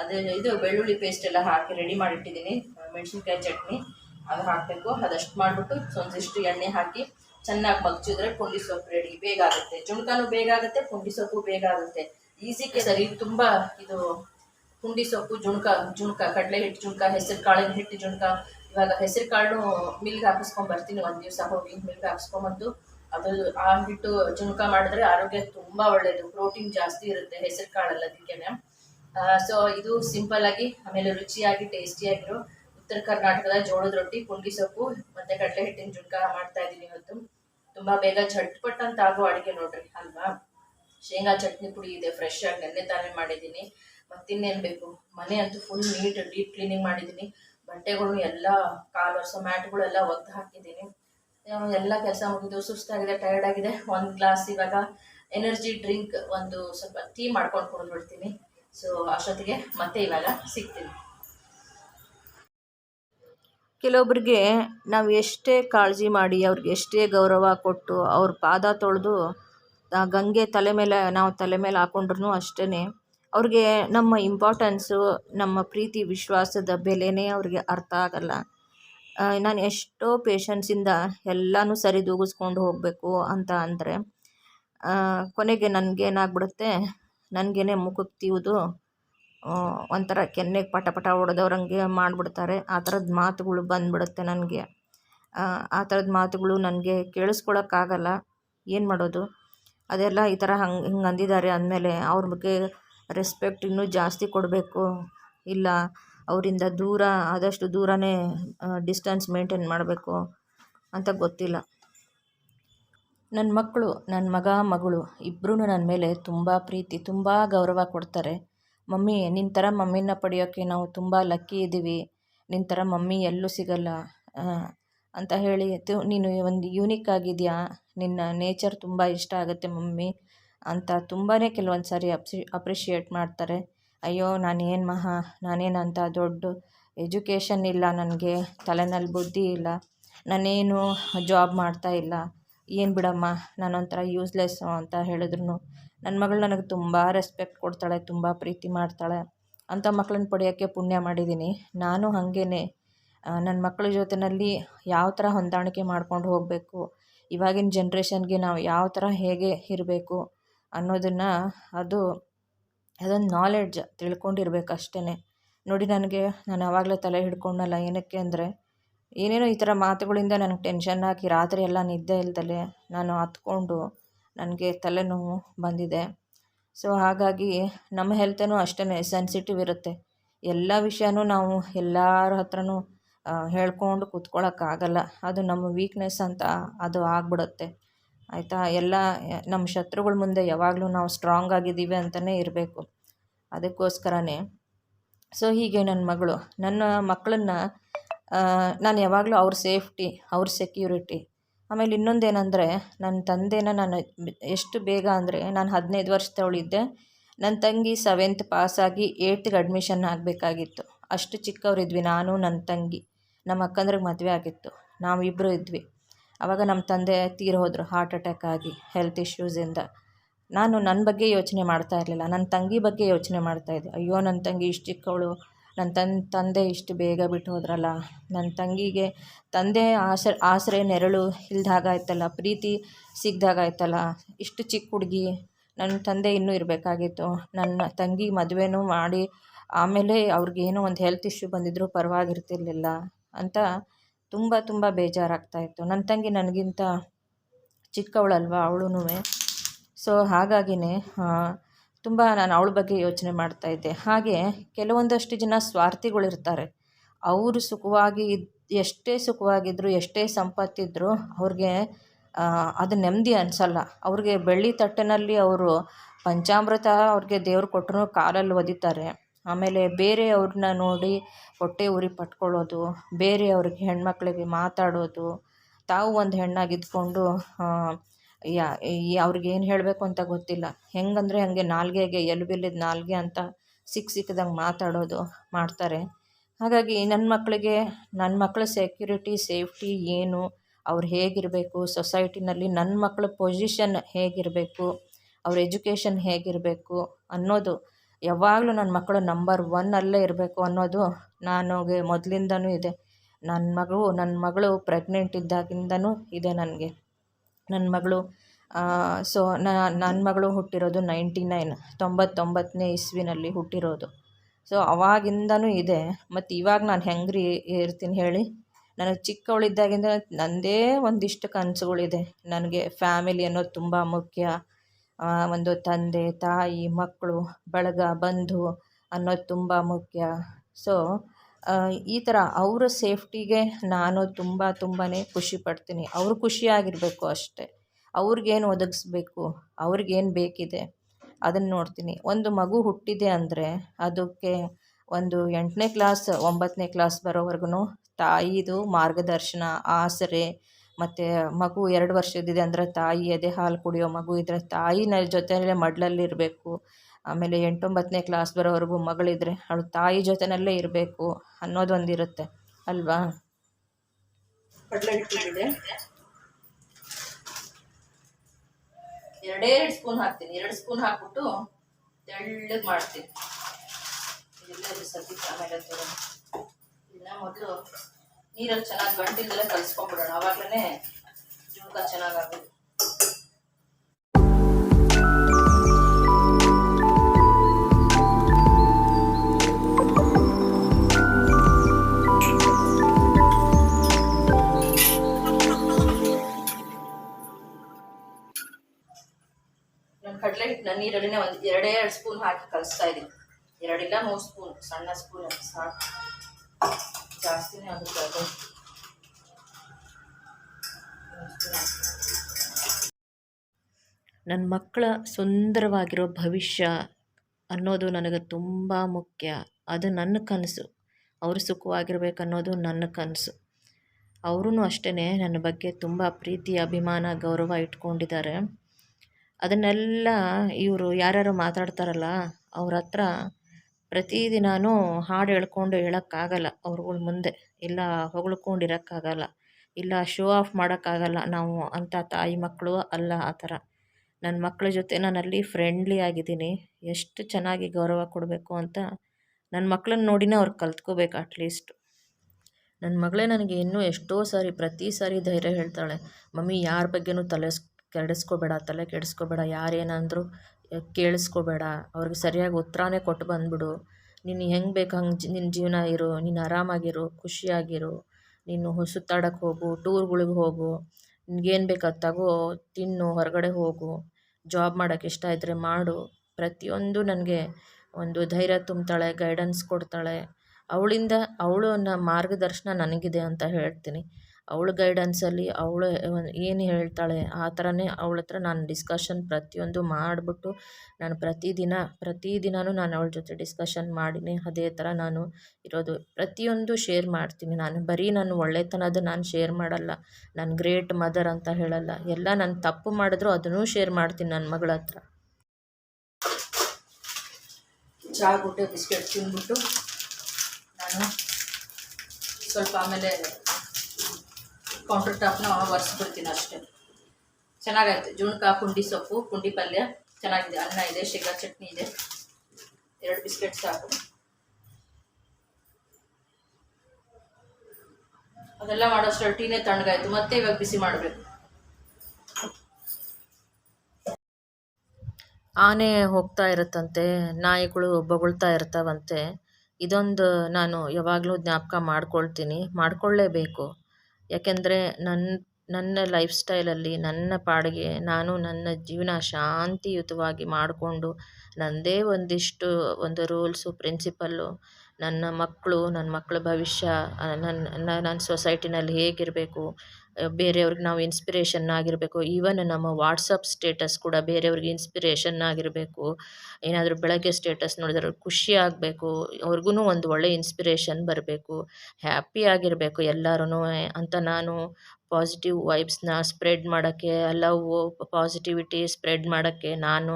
ಅದು ಇದು ಬೆಳ್ಳುಳ್ಳಿ ಪೇಸ್ಟ್ ಎಲ್ಲ ಹಾಕಿ ರೆಡಿ ಮಾಡಿಟ್ಟಿದ್ದೀನಿ. ಮೆಣಸಿನ್ಕಾಯಿ ಚಟ್ನಿ, ಅದು ಹಾಕಬೇಕು. ಅದಷ್ಟು ಮಾಡಿಬಿಟ್ಟು ಒಂದಿಷ್ಟು ಎಣ್ಣೆ ಹಾಕಿ ಚೆನ್ನಾಗಿ ಮಗ್ಚಿದ್ರೆ ಪುಂಡಿ ಸೊಪ್ಪು ರೆಡಿ ಬೇಗ ಆಗುತ್ತೆ. ಜುಣ್ಕಾನು ಬೇಗ ಆಗುತ್ತೆ, ಪುಂಡಿ ಸೊಪ್ಪು ಬೇಗ ಆಗುತ್ತೆ. ಈಸಿಗೆ ಸರಿ, ತುಂಬ ಇದು ಪುಂಡಿ ಸೊಪ್ಪು, ಜುಣ್ಕ ಜುಣ್ಕ, ಕಡಲೆ ಹಿಟ್ಟು ಜುಣ್ಕ, ಹೆಸರು ಕಾಳಿನ ಹಿಟ್ಟು ಜುಣ್ಕ, ಇವಾಗ ಹೆಸರು ಕಾಳು ಮಿಲ್ಗೆ ಹಾಕಿಸ್ಕೊಂಡ್ ಬರ್ತೀನಿ, ಒಂದು ದಿವಸ ಹೋಗಿ ಮಿಲ್ಗೆ ಹಾಕಿಸ್ಕೊಂಬಂದು. ಅದು ಆ ಹಿಟ್ಟು ಮಾಡಿದರೆ ಮಾಡಿದ್ರೆ ಆರೋಗ್ಯ ತುಂಬಾ ಒಳ್ಳೇದು, ಪ್ರೋಟೀನ್ ಜಾಸ್ತಿ ಇರುತ್ತೆ ಹೆಸರು ಕಾಳಲ್ಲ ಅದಕ್ಕೇನೆ. ಸೊ ಇದು ಸಿಂಪಲ್ ಆಗಿ, ಆಮೇಲೆ ರುಚಿಯಾಗಿ ಟೇಸ್ಟಿಯಾಗಿರೋ ಉತ್ತರ ಕರ್ನಾಟಕದ ಜೋಳದ ರೊಟ್ಟಿ, ಪುಂಡಿ ಸೊಪ್ಪು, ಮತ್ತೆ ಕಡಲೆ ಹಿಟ್ಟಿನ ಜುಣಕ ಮಾಡ್ತಾ ಇದ್ದೀನಿ ಇವತ್ತು. ತುಂಬಾ ಬೇಗ ಝಟ್ಪಟ್ ಅಂತ ಆಗೋ ಅಡುಗೆ ನೋಡ್ರಿ, ಅಲ್ವಾ? ಶೇಂಗಾ ಚಟ್ನಿ ಪುಡಿ ಇದೆ ಫ್ರೆಶ್ ಆಗಿ ನೆನ್ನೆ ತಾನೇ ಮಾಡಿದ್ದೀನಿ. ಮತ್ತಿನ್ನೇನು ಬೇಕು? ಮನೆ ಅಂತೂ ಫುಲ್ ನೀಟ್ ಡೀಪ್ ಕ್ಲೀನಿಂಗ್ ಮಾಡಿದ್ದೀನಿ. ಬಟ್ಟೆಗಳು ಎಲ್ಲ ಕಾಲು ವರ್ಷ ಮ್ಯಾಟ್ಗಳೆಲ್ಲ ಒತ್ತು ಹಾಕಿದ್ದೀನಿ. ಎಲ್ಲ ಕೆಲಸ ಮುಗಿದು ಸುಸ್ತಾಗಿದೆ ಟಯರ್ಡ್ ಆಗಿದೆ. ಒಂದು ಗ್ಲಾಸ್ ಇವಾಗ ಎನರ್ಜಿ ಡ್ರಿಂಕ್ ಒಂದು ಸ್ವಲ್ಪ ಟೀ ಮಾಡ್ಕೊಂಡು ಕುಡಿದ್ಬಿಡ್ತೀನಿ. ಸೊ ಅಷ್ಟೊತ್ತಿಗೆ ಮತ್ತೆ ಇವಾಗ ಸಿಗ್ತೀನಿ. ಕೆಲವೊಬ್ಬರಿಗೆ ನಾವು ಎಷ್ಟೇ ಕಾಳಜಿ ಮಾಡಿ, ಅವ್ರಿಗೆ ಎಷ್ಟೇ ಗೌರವ ಕೊಟ್ಟು ಅವ್ರ ಪಾದ ತೊಳೆದು ಗಂಗೆ ತಲೆ ಮೇಲೆ, ನಾವು ತಲೆ ಮೇಲೆ ಹಾಕೊಂಡ್ರು ಅಷ್ಟೇ ಅವ್ರಿಗೆ ನಮ್ಮ ಇಂಪಾರ್ಟೆನ್ಸು ನಮ್ಮ ಪ್ರೀತಿ, ವಿಶ್ವಾಸದ ಬೆಲೆನೇ ಅವ್ರಿಗೆ ಅರ್ಥ ಆಗಲ್ಲ. ನಾನು ಎಷ್ಟೋ ಪೇಷನ್ಸಿಂದ ಎಲ್ಲನೂ ಸರಿದೂಗಿಸ್ಕೊಂಡು ಹೋಗಬೇಕು ಅಂತ ಅಂದರೆ ಕೊನೆಗೆ ನನಗೇನಾಗ್ಬಿಡುತ್ತೆ ನನಗೇನೆ ಮುಖಕ್ಕೆ ತೀವುದು ಒಂಥರ ಕೆನ್ನೆಗೆ ಪಟ ಪಟ ಹೊಡೆದವ್ರಂಗೆ ಮಾಡಿಬಿಡ್ತಾರೆ. ಆ ಥರದ ಮಾತುಗಳು ಬಂದ್ಬಿಡುತ್ತೆ ನನಗೆ. ಆ ಥರದ ಮಾತುಗಳು ನನಗೆ ಕೇಳಿಸ್ಕೊಳಕ್ಕಾಗಲ್ಲ. ಏನು ಮಾಡೋದು? ಅದೆಲ್ಲ ಈ ಥರ ಹಂಗೆ, ಹಿಂಗೆ ಅಂದಿದ್ದಾರೆ ಅಂದಮೇಲೆ ಅವ್ರ ಬಗ್ಗೆ ರೆಸ್ಪೆಕ್ಟ್ ಇನ್ನೂ ಜಾಸ್ತಿ ಕೊಡಬೇಕು. ಇಲ್ಲ ಅವರಿಂದ ದೂರ, ಆದಷ್ಟು ದೂರನೇ ಡಿಸ್ಟೆನ್ಸ್ ಮೇಂಟೈನ್ ಮಾಡಬೇಕು ಅಂತ ಗೊತ್ತಿಲ್ಲ. ನನ್ನ ಮಕ್ಕಳು ನನ್ನ ಮಗ, ಮಗಳು ಇಬ್ಬರೂ ನನ್ನ ಮೇಲೆ ತುಂಬ ಪ್ರೀತಿ, ತುಂಬ ಗೌರವ ಕೊಡ್ತಾರೆ. ಮಮ್ಮಿ ನಿನ್ನ ಥರ ಮಮ್ಮಿನ ಪಡೆಯೋಕ್ಕೆ ನಾವು ತುಂಬ ಲಕ್ಕಿ ಇದ್ದೀವಿ ನಿನ್ನ ಥರ ಮಮ್ಮಿ ಎಲ್ಲೂ ಸಿಗಲ್ಲ ಅಂತ ಹೇಳಿ ನೀನು ಒಂದು ಯೂನಿಕ್ ಆಗಿದೆಯಾ? ನಿನ್ನ ನೇಚರ್ ತುಂಬ ಇಷ್ಟ ಆಗುತ್ತೆ ಮಮ್ಮಿ ಅಂತ ತುಂಬಾ ಕೆಲವೊಂದು ಸಾರಿ ಅಪ್ಸಿ ಅಪ್ರಿಷಿಯೇಟ್ ಮಾಡ್ತಾರೆ. ಅಯ್ಯೋ, ನಾನೇನು ಮಹಾ, ನಾನೇನಂತ ದೊಡ್ಡ ಎಜುಕೇಷನ್ ಇಲ್ಲ ನನಗೆ, ತಲೆನಲ್ಲಿ ಬುದ್ಧಿ ಇಲ್ಲ, ನಾನೇನು ಜಾಬ್ ಮಾಡ್ತಾ ಇಲ್ಲ, ಏನು ಬಿಡಮ್ಮ, ನಾನೊಂಥರ ಯೂಸ್ಲೆಸ್ಸು ಅಂತ ಹೇಳಿದ್ರು ನನ್ನ ಮಗಳು ನನಗೆ ತುಂಬ ರೆಸ್ಪೆಕ್ಟ್ ಕೊಡ್ತಾಳೆ, ತುಂಬ ಪ್ರೀತಿ ಮಾಡ್ತಾಳೆ. ಅಂಥ ಮಕ್ಕಳನ್ನ ಪಡೆಯೋಕ್ಕೆ ಪುಣ್ಯ ಮಾಡಿದ್ದೀನಿ ನಾನು ಹಾಗೇನೆ. ನನ್ನ ಮಕ್ಕಳ ಜೊತೆಯಲ್ಲಿ ಯಾವ ಥರ ಹೊಂದಾಣಿಕೆ ಮಾಡ್ಕೊಂಡು ಹೋಗಬೇಕು, ಇವಾಗಿನ ಜನ್ರೇಷನ್ಗೆ ನಾವು ಯಾವ ಥರ ಹೇಗೆ ಇರಬೇಕು ಅನ್ನೋದನ್ನು ಅದು ಅದೊಂದು ನಾಲೆಡ್ಜ್ ತಿಳ್ಕೊಂಡಿರ್ಬೇಕು ಅಷ್ಟೇ ನೋಡಿ ನನಗೆ, ನಾನು ಆವಾಗಲೇ ತಲೆ ಹಿಡ್ಕೊಂಡಲ್ಲ, ಏನಕ್ಕೆ ಅಂದರೆ, ಏನೇನೋ ಈ ಥರ ಮಾತುಗಳಿಂದ ನನಗೆ ಟೆನ್ಷನ್ ಹಾಕಿ ರಾತ್ರಿ ಎಲ್ಲ ನಿದ್ದೆ ಇಲ್ದಲೆ ನಾನು ಹತ್ಕೊಂಡು ನನಗೆ ತಲೆನೋವು ಬಂದಿದೆ. ಸೊ ಹಾಗಾಗಿ ನಮ್ಮ ಹೆಲ್ತೇನೂ ಅಷ್ಟೇ ಸೆನ್ಸಿಟಿವ್ ಇರುತ್ತೆ. ಎಲ್ಲ ವಿಷಯನೂ ನಾವು ಎಲ್ಲರ ಹತ್ರನೂ ಹೇಳ್ಕೊಂಡು ಕೂತ್ಕೊಳ್ಳೋಕ್ಕಾಗಲ್ಲ ಅದು ನಮ್ಮ ವೀಕ್ನೆಸ್ ಅಂತ ಅದು ಆಗ್ಬಿಡುತ್ತೆ. ಆಯಿತಾ? ಎಲ್ಲ ನಮ್ಮ ಶತ್ರುಗಳ ಮುಂದೆ ಯಾವಾಗಲೂ ನಾವು ಸ್ಟ್ರಾಂಗ್ ಆಗಿದ್ದೀವಿ ಅಂತಲೇ ಇರಬೇಕು. ಅದಕ್ಕೋಸ್ಕರನೇ. ಸೊ ಹೀಗೆ ನನ್ನ ಮಗಳು. ನನ್ನ ಮಕ್ಕಳನ್ನು ನಾನು ಯಾವಾಗಲೂ ಅವ್ರ ಸೇಫ್ಟಿ ಅವ್ರ ಸೆಕ್ಯೂರಿಟಿ ಆಮೇಲೆ ಇನ್ನೊಂದೇನೆಂದರೆ ನನ್ನ ತಂದೆನ ನಾನು ಎಷ್ಟು ಬೇಗ ಅಂದರೆ, ನಾನು ಹದಿನೈದು ವರ್ಷದವಳಿದ್ದೆ. ನನ್ನ ತಂಗಿ ಸೆವೆಂತ್ ಪಾಸಾಗಿ ಏಯ್ತ್ಗೆ ಅಡ್ಮಿಷನ್ ಆಗಬೇಕಾಗಿತ್ತು. ಅಷ್ಟು ಚಿಕ್ಕವರಿದ್ವಿ. ನಾನು ನನ್ನ ತಂಗಿ. ನಮ್ಮ ಅಕ್ಕಂದ್ರಿಗೆ ಮದುವೆ ಆಗಿತ್ತು. ನಾವಿಬ್ಬರು ಇದ್ವಿ. ಆವಾಗ ನಮ್ಮ ತಂದೆ ತೀರೋದ್ರು ಹಾರ್ಟ್ ಅಟ್ಯಾಕ್ ಆಗಿ ಹೆಲ್ತ್ ಇಶ್ಯೂಸಿಂದ ನಾನು ನನ್ನ ಬಗ್ಗೆ ಯೋಚನೆ ಮಾಡ್ತಾ ಇರಲಿಲ್ಲ. ನನ್ನ ತಂಗಿ ಬಗ್ಗೆ ಯೋಚನೆ ಮಾಡ್ತಾಯಿದ್ದೆ ಅಯ್ಯೋ ನನ್ನ ತಂಗಿ ಇಷ್ಟು ಚಿಕ್ಕವಳು. ನನ್ನ ತನ್, ತಂದೆ ಇಷ್ಟು ಬೇಗ ಬಿಟ್ಟು ಹೋದ್ರಲ್ಲ. ನನ್ನ ತಂಗಿಗೆ ತಂದೆ ಆಸರೆ ಆಸರೆ, ನೆರಳು ಇಲ್ದಾಗಾಯ್ತಲ್ಲ ಪ್ರೀತಿ ಸಿಗ್ದಾಗಾಯ್ತಲ್ಲ ಇಷ್ಟು ಚಿಕ್ಕ ಹುಡುಗಿ. ನನ್ನ ತಂದೆ ಇನ್ನೂ ಇರಬೇಕಾಗಿತ್ತು. ನನ್ನ ತಂಗಿ ಮದುವೆನೂ ಮಾಡಿ ಆಮೇಲೆ ಅವ್ರಿಗೇನೋ ಒಂದು ಹೆಲ್ತ್ ಇಶ್ಯೂ ಬಂದಿದ್ದರೂ ಪರವಾಗಿರ್ತಿರ್ಲಿಲ್ಲ ಅಂತ ತುಂಬ ತುಂಬ ಬೇಜಾರಾಗ್ತಾಯಿತ್ತು ನನ್ನ ತಂಗಿ ನನಗಿಂತ ಚಿಕ್ಕವಳಲ್ವ ಅವಳೂ ಸೊ ಹಾಗಾಗಿನೇ ತುಂಬ ನಾನು ಅವಳ ಬಗ್ಗೆ ಯೋಚನೆ ಮಾಡ್ತಾಯಿದ್ದೆ ಹಾಗೆ ಕೆಲವೊಂದಷ್ಟು ಜನ ಸ್ವಾರ್ಥಿಗಳಿರ್ತಾರೆ ಅವರು ಸುಖವಾಗಿ ಎಷ್ಟೇ ಸುಖವಾಗಿದ್ದರು ಎಷ್ಟೇ ಸಂಪತ್ತಿದ್ದರೂ ಅವ್ರಿಗೆ ಅದು ನೆಮ್ಮದಿ ಅನಿಸಲ್ಲ. ಅವ್ರಿಗೆ ಬೆಳ್ಳಿ ತಟ್ಟೆನಲ್ಲಿ ಅವರು ಪಂಚಾಮೃತ ಅವ್ರಿಗೆ ದೇವ್ರು ಕೊಟ್ಟರು ಕಾಲಲ್ಲಿ ಒದಿತಾರೆ. ಆಮೇಲೆ ಬೇರೆಯವ್ರನ್ನ ನೋಡಿ ಹೊಟ್ಟೆ ಉರಿ ಪಟ್ಕೊಳ್ಳೋದು, ಬೇರೆಯವ್ರಿಗೆ ಹೆಣ್ಮಕ್ಳಿಗೆ ಮಾತಾಡೋದು, ತಾವು ಒಂದು ಹೆಣ್ಣಾಗಿ ಇದ್ಕೊಂಡು ಯಾ ಅವ್ರಿಗೇನು ಹೇಳಬೇಕು ಅಂತ ಗೊತ್ತಿಲ್ಲ. ಹೆಂಗಂದರೆ ಹಾಗೆ ನಾಲ್ಗೆಗೆ ಎಲುಬಿಲ್ಲದ ನಾಲ್ಗೆ ಅಂತ ಸಿಕ್ಕ ಸಿಕ್ಕಿದಂಗೆ ಮಾತಾಡೋದು ಮಾಡ್ತಾರೆ. ಹಾಗಾಗಿ ನನ್ನ ಮಕ್ಕಳಿಗೆ ನನ್ನ ಮಕ್ಕಳ ಸೆಕ್ಯುರಿಟಿ, ಸೇಫ್ಟಿ ಏನು, ಅವ್ರು ಹೇಗಿರಬೇಕು, ಸೊಸೈಟಿನಲ್ಲಿ ನನ್ನ ಮಕ್ಕಳ ಪೊಸಿಷನ್ ಹೇಗಿರಬೇಕು, ಅವ್ರ ಎಜುಕೇಷನ್ ಹೇಗಿರಬೇಕು ಅನ್ನೋದು ಯಾವಾಗಲೂ ನನ್ನ ಮಕ್ಕಳು ನಂಬರ್ ಒನ್ನಲ್ಲೇ ಇರಬೇಕು ಅನ್ನೋದು ನನಗೆ ಮೊದಲಿಂದನೂ ಇದೆ. ನನ್ನ ಮಗಳು ನನ್ನ ಮಗಳು ಪ್ರೆಗ್ನೆಂಟ್ ಇದ್ದಾಗಿಂದನೂ ಇದೆ ನನಗೆ. ನನ್ನ ಮಗಳು ಸೊ ನನ್ನ ಮಗಳು ಹುಟ್ಟಿರೋದು ನೈಂಟಿ ನೈನ್ ತೊಂಬತ್ತೊಂಬತ್ತನೇ ಇಸ್ವಿನಲ್ಲಿ ಹುಟ್ಟಿರೋದು. ಸೊ ಅವಾಗಿಂದನೂ ಇದೆ. ಮತ್ತು ಇವಾಗ ನಾನು ಹೆಂಗ್ರಿ ಇರ್ತೀನಿ ಹೇಳಿ. ನನಗೆ ಚಿಕ್ಕವಳಿದ್ದಾಗಿಂದ ನನ್ನದೇ ಒಂದಿಷ್ಟು ಕನಸುಗಳಿದೆ. ನನಗೆ ಫ್ಯಾಮಿಲಿ ಅನ್ನೋದು ತುಂಬ ಮುಖ್ಯ. ಒಂದು ತಂದೆ, ತಾಯಿ, ಮಕ್ಕಳು, ಬಳಗ, ಬಂಧು ಅನ್ನೋದು ತುಂಬ ಮುಖ್ಯ. ಸೊ ಈ ಥರ ಅವರ ಸೇಫ್ಟಿಗೆ ನಾನು ತುಂಬ ತುಂಬಾ ಖುಷಿ ಪಡ್ತೀನಿ. ಅವರು ಖುಷಿಯಾಗಿರಬೇಕು ಅಷ್ಟೇ. ಅವ್ರಿಗೇನು ಒದಗಿಸ್ಬೇಕು? ಅವ್ರಿಗೇನು ಬೇಕಿದೆ? ಅದನ್ನು ನೋಡ್ತೀನಿ. ಒಂದು ಮಗು ಹುಟ್ಟಿದೆ ಅಂದರೆ ಅದಕ್ಕೆ ಒಂದು ಎಂಟನೇ ಕ್ಲಾಸ್ ಒಂಬತ್ತನೇ ಕ್ಲಾಸ್ ಬರೋವರೆಗೂ ತಾಯಿದು ಮಾರ್ಗದರ್ಶನ, ಆಸರೆ ಮತ್ತು ಮಗು ಎರಡು ವರ್ಷದಿದೆ ಅಂದರೆ ತಾಯಿ ಎದೆ ಹಾಲು ಕುಡಿಯೋ ಮಗು ಇದ್ದರೆ ತಾಯಿನ ಜೊತೆಯಲ್ಲೇ ಮಡ್ಲಲ್ಲಿರಬೇಕು. ಆಮೇಲೆ ಎಂಟೊಂಬತ್ತನೇ ಕ್ಲಾಸ್ ಬರೋವರೆಗೂ ಮಗಳಿದ್ರೆ ಅವಳು ತಾಯಿ ಜೊತೆಯಲ್ಲೇ ಇರಬೇಕು ಅನ್ನೋದೊಂದಿರುತ್ತೆ, ಅಲ್ವಾ? ಎರಡೇ ಎರಡು ಸ್ಪೂನ್ ಹಾಕ್ತೀನಿ. ಎರಡು ಸ್ಪೂನ್ ಹಾಕ್ಬಿಟ್ಟು ತೆಳ್ಳಗೆ ಮಾಡ್ತೀನಿ. ಇದೆಲ್ಲ ಸದ್ಯಕ್ಕೆ ಆಮೇಲೆ ಮೊದಲು ನೀರಲ್ಲಿ ಚೆನ್ನಾಗಿ ಗಂಟಿಲೆಲ್ಲ ಕಲಿಸ್ಕೊಂಡ್ಬಿಡೋಣ ಆವಾಗಲೇ ಜೂಕ ಚೆನ್ನಾಗಾಗೋದು ನಾನು ಕಡಲೆ ಹಿಟ್ಟನ್ನ ನೀರಲ್ಲಿನೇ ಒಂದು ಎರಡೇ ಎರಡು ಸ್ಪೂನ್ ಹಾಕಿ ಕಲಿಸ್ತಾ ಇದ್ದೀನಿ ಎರಡಿಲ್ಲ, ಮೂರು ಸ್ಪೂನ್, ಸಣ್ಣ ಸ್ಪೂನ್ ಸಾಕು. ಜಾಸ್ತಿನೇ ಆಗುತ್ತೆ ನನ್ನ ಮಕ್ಕಳ ಸುಂದರವಾಗಿರೋ ಭವಿಷ್ಯ ಅನ್ನೋದು ನನಗೆ ತುಂಬ ಮುಖ್ಯ. ಅದು ನನ್ನ ಕನಸು. ಅವರು ಸುಖವಾಗಿರ್ಬೇಕು ಅನ್ನೋದು ನನ್ನ ಕನಸು. ಅವರೂ ಅಷ್ಟೇ ನನ್ನ ಬಗ್ಗೆ ತುಂಬ ಪ್ರೀತಿ, ಅಭಿಮಾನ, ಗೌರವ ಇಟ್ಕೊಂಡಿದ್ದಾರೆ. ಅದನ್ನೆಲ್ಲ ಇವರು ಯಾರ್ಯಾರು ಮಾತಾಡ್ತಾರಲ್ಲ, ಅವ್ರ ಹತ್ರ ಪ್ರತಿದಿನವೂ ಹಾಡು ಹೇಳ್ಕೊಂಡು ಹೇಳೋಕ್ಕಾಗಲ್ಲ. ಅವ್ರುಗಳ ಮುಂದೆ. ಇಲ್ಲ, ಹೊಗಳ್ಕೊಂಡಿರೋಕ್ಕಾಗಲ್ಲ. ಇಲ್ಲ ಶೋ ಆಫ್ ಮಾಡೋಕ್ಕಾಗಲ್ಲ. ನಾವು ಅಂಥ ತಾಯಿ ಮಕ್ಕಳು ಅಲ್ಲ ಆ ಥರ. ನನ್ನ ಮಕ್ಕಳ ಜೊತೆ ನಾನಲ್ಲಿ ಫ್ರೆಂಡ್ಲಿ ಆಗಿದ್ದೀನಿ. ಎಷ್ಟು ಚೆನ್ನಾಗಿ ಗೌರವ ಕೊಡಬೇಕು ಅಂತ ನನ್ನ ಮಕ್ಕಳನ್ನ ನೋಡಿನೇ ಅವ್ರು ಕಲ್ತ್ಕೋಬೇಕು ಅಟ್ಲೀಸ್ಟ್ ನನ್ನ ಮಗಳೇ ನನಗೆ ಇನ್ನೂ ಎಷ್ಟೋ ಸಾರಿ ಪ್ರತಿ ಸಾರಿ ಧೈರ್ಯ ಹೇಳ್ತಾಳೆ. ಮಮ್ಮಿ, ಯಾರ ಬಗ್ಗೆನೂ ತಲೆ ಕೆಡಿಸ್ಕೋಬೇಡ ತಲೆ ಕೆಡಿಸ್ಕೋಬೇಡ. ಯಾರೇನಂದರೂ ಕೇಳಿಸ್ಕೋಬೇಡ. ಅವ್ರಿಗೆ ಸರಿಯಾಗಿ ಉತ್ತರನೇ ಕೊಟ್ಟು ಬಂದುಬಿಡು. ನೀನು ಹೆಂಗೆ ಬೇಕು ಹಂಗೆ ನಿನ್ನ ಜೀವನ ಇರು. ನೀನು ಆರಾಮಾಗಿರು, ಖುಷಿಯಾಗಿರು. ನೀನು ಸುತ್ತಾಡಕ್ಕೆ ಹೋಗು ಟೂರ್ಗಳಿಗೆ ಹೋಗು. ನಿನ್ಗೇನು ಬೇಕು ಅದು ತಗೋ, ತಿನ್ನು, ಹೊರಗಡೆ ಹೋಗು. ಜಾಬ್ ಮಾಡೋಕ್ಕೆ ಇಷ್ಟ ಇದ್ದರೆ ಮಾಡು. ಪ್ರತಿಯೊಂದು ನನಗೆ ಒಂದು ಧೈರ್ಯ ತುಂಬ್ತಾಳೆ ಗೈಡೆನ್ಸ್ ಕೊಡ್ತಾಳೆ. ಅವಳಿಂದ, ಅವಳು ಅನ್ನೋ ಮಾರ್ಗದರ್ಶನ ನನಗಿದೆ ಅಂತ ಹೇಳ್ತೀನಿ. ಅವಳ ಗೈಡೆನ್ಸಲ್ಲಿ ಅವಳು ಏನು ಹೇಳ್ತಾಳೆ, ಆ ಥರನೇ ಅವಳ ಹತ್ರ ನಾನು ಡಿಸ್ಕಷನ್ ಪ್ರತಿಯೊಂದು ಮಾಡಿಬಿಟ್ಟು ನಾನು ಪ್ರತಿದಿನ ಪ್ರತಿದಿನವೂ ನಾನು ಅವಳ ಜೊತೆ ಡಿಸ್ಕಷನ್ ಮಾಡಿನಿ. ಅದೇ ಥರ ನಾನು ಇರೋದು ಪ್ರತಿಯೊಂದು ಶೇರ್ ಮಾಡ್ತೀನಿ ನಾನು. ಬರೀ ನಾನು ಒಳ್ಳೆತನದ ನಾನು ಶೇರ್ ಮಾಡಲ್ಲ, ನಾನು ಗ್ರೇಟ್ ಮದರ್ ಅಂತ ಹೇಳಲ್ಲ. ಎಲ್ಲ ನಾನು ತಪ್ಪು ಮಾಡಿದ್ರು ಅದನ್ನೂ ಶೇರ್ ಮಾಡ್ತೀನಿ ನನ್ನ ಮಗಳ ಹತ್ರ. ಚಹಾ ಬಿಸ್ಕೆಟ್ ತಿಂದ್ಬಿಟ್ಟು ನಾನು ಸ್ವಲ್ಪ ಆಮೇಲೆ ಕೌಂಟರ್ ಟಾಪ್ನ ಒರೆಸ್ಬಿಡ್ತೀನಿ ಅಷ್ಟೇ. ಚೆನ್ನಾಗಾಯ್ತು ಜುಣ್ಕ, ಪುಂಡಿ ಸೊಪ್ಪು, ಪುಂಡಿ ಪಲ್ಯ ಚೆನ್ನಾಗಿದೆ. ಅನ್ನ ಇದೆ, ಶೇಂಗಾ ಚಟ್ನಿ ಇದೆ. ಎರಡು ಬಿಸ್ಕೆಟ್ ಸಾಕು. ಅದೆಲ್ಲ ಮಾಡೋಷ್ಟರಲ್ಲಿ ಟೀನೇ ತಣ್ಣಗಾಯ್ತು. ಮತ್ತೆ ಇವಾಗ ಬಿಸಿ ಮಾಡಬೇಕು. ಆನೆ ಹೋಗ್ತಾ ಇರುತ್ತಂತೆ, ನಾಯಿಗಳು ಬೊಗಳ್ತಾ ಇರ್ತಾವಂತೆ. ಇದೊಂದು ನಾನು ಯಾವಾಗಲೂ ಜ್ಞಾಪಕ ಮಾಡ್ಕೊಳ್ತೀನಿ. ಮಾಡ್ಕೊಳ್ಳೇಬೇಕು. ಯಾಕೆಂದರೆ ನನ್ನ ನನ್ನ ಲೈಫ್ ಸ್ಟೈಲಲ್ಲಿ ನನ್ನ ಪಾಡಿಗೆ ನಾನು ನನ್ನ ಜೀವನ ಶಾಂತಿಯುತವಾಗಿ ಮಾಡಿಕೊಂಡು ನನ್ನದೇ ಒಂದಿಷ್ಟು ಒಂದು ರೂಲ್ಸು, ಪ್ರಿನ್ಸಿಪಲ್ಲು, ನನ್ನ ಮಕ್ಕಳು ನನ್ನ ಮಕ್ಕಳ ಭವಿಷ್ಯ ನನ್ನ ನನ್ನ ಸೊಸೈಟಿನಲ್ಲಿ ಹೇಗಿರಬೇಕು ಬೇರೆಯವ್ರಿಗೆ ನಾವು ಇನ್ಸ್ಪಿರೇಷನ್ ಆಗಿರಬೇಕು. ಈವನ್ ನಮ್ಮ ವಾಟ್ಸಪ್ ಸ್ಟೇಟಸ್ ಕೂಡ ಬೇರೆಯವ್ರಿಗೆ ಇನ್ಸ್ಪಿರೇಷನ್ ಆಗಿರಬೇಕು. ಏನಾದರೂ ಬೆಳಗ್ಗೆ ಸ್ಟೇಟಸ್ ನೋಡಿದ್ರೆ ಖುಷಿ ಆಗಬೇಕು. ಅವ್ರಿಗೂ ಒಂದು ಒಳ್ಳೆ ಇನ್ಸ್ಪಿರೇಷನ್ ಬರಬೇಕು. ಹ್ಯಾಪಿ ಆಗಿರಬೇಕು ಎಲ್ಲರೂ ಅಂತ ನಾನು ಪಾಸಿಟಿವ್ ವೈಬ್ಸ್ನ ಸ್ಪ್ರೆಡ್ ಮಾಡೋಕ್ಕೆ ಲವ್ ಪಾಸಿಟಿವಿಟಿ ಸ್ಪ್ರೆಡ್ ಮಾಡೋಕ್ಕೆ ನಾನು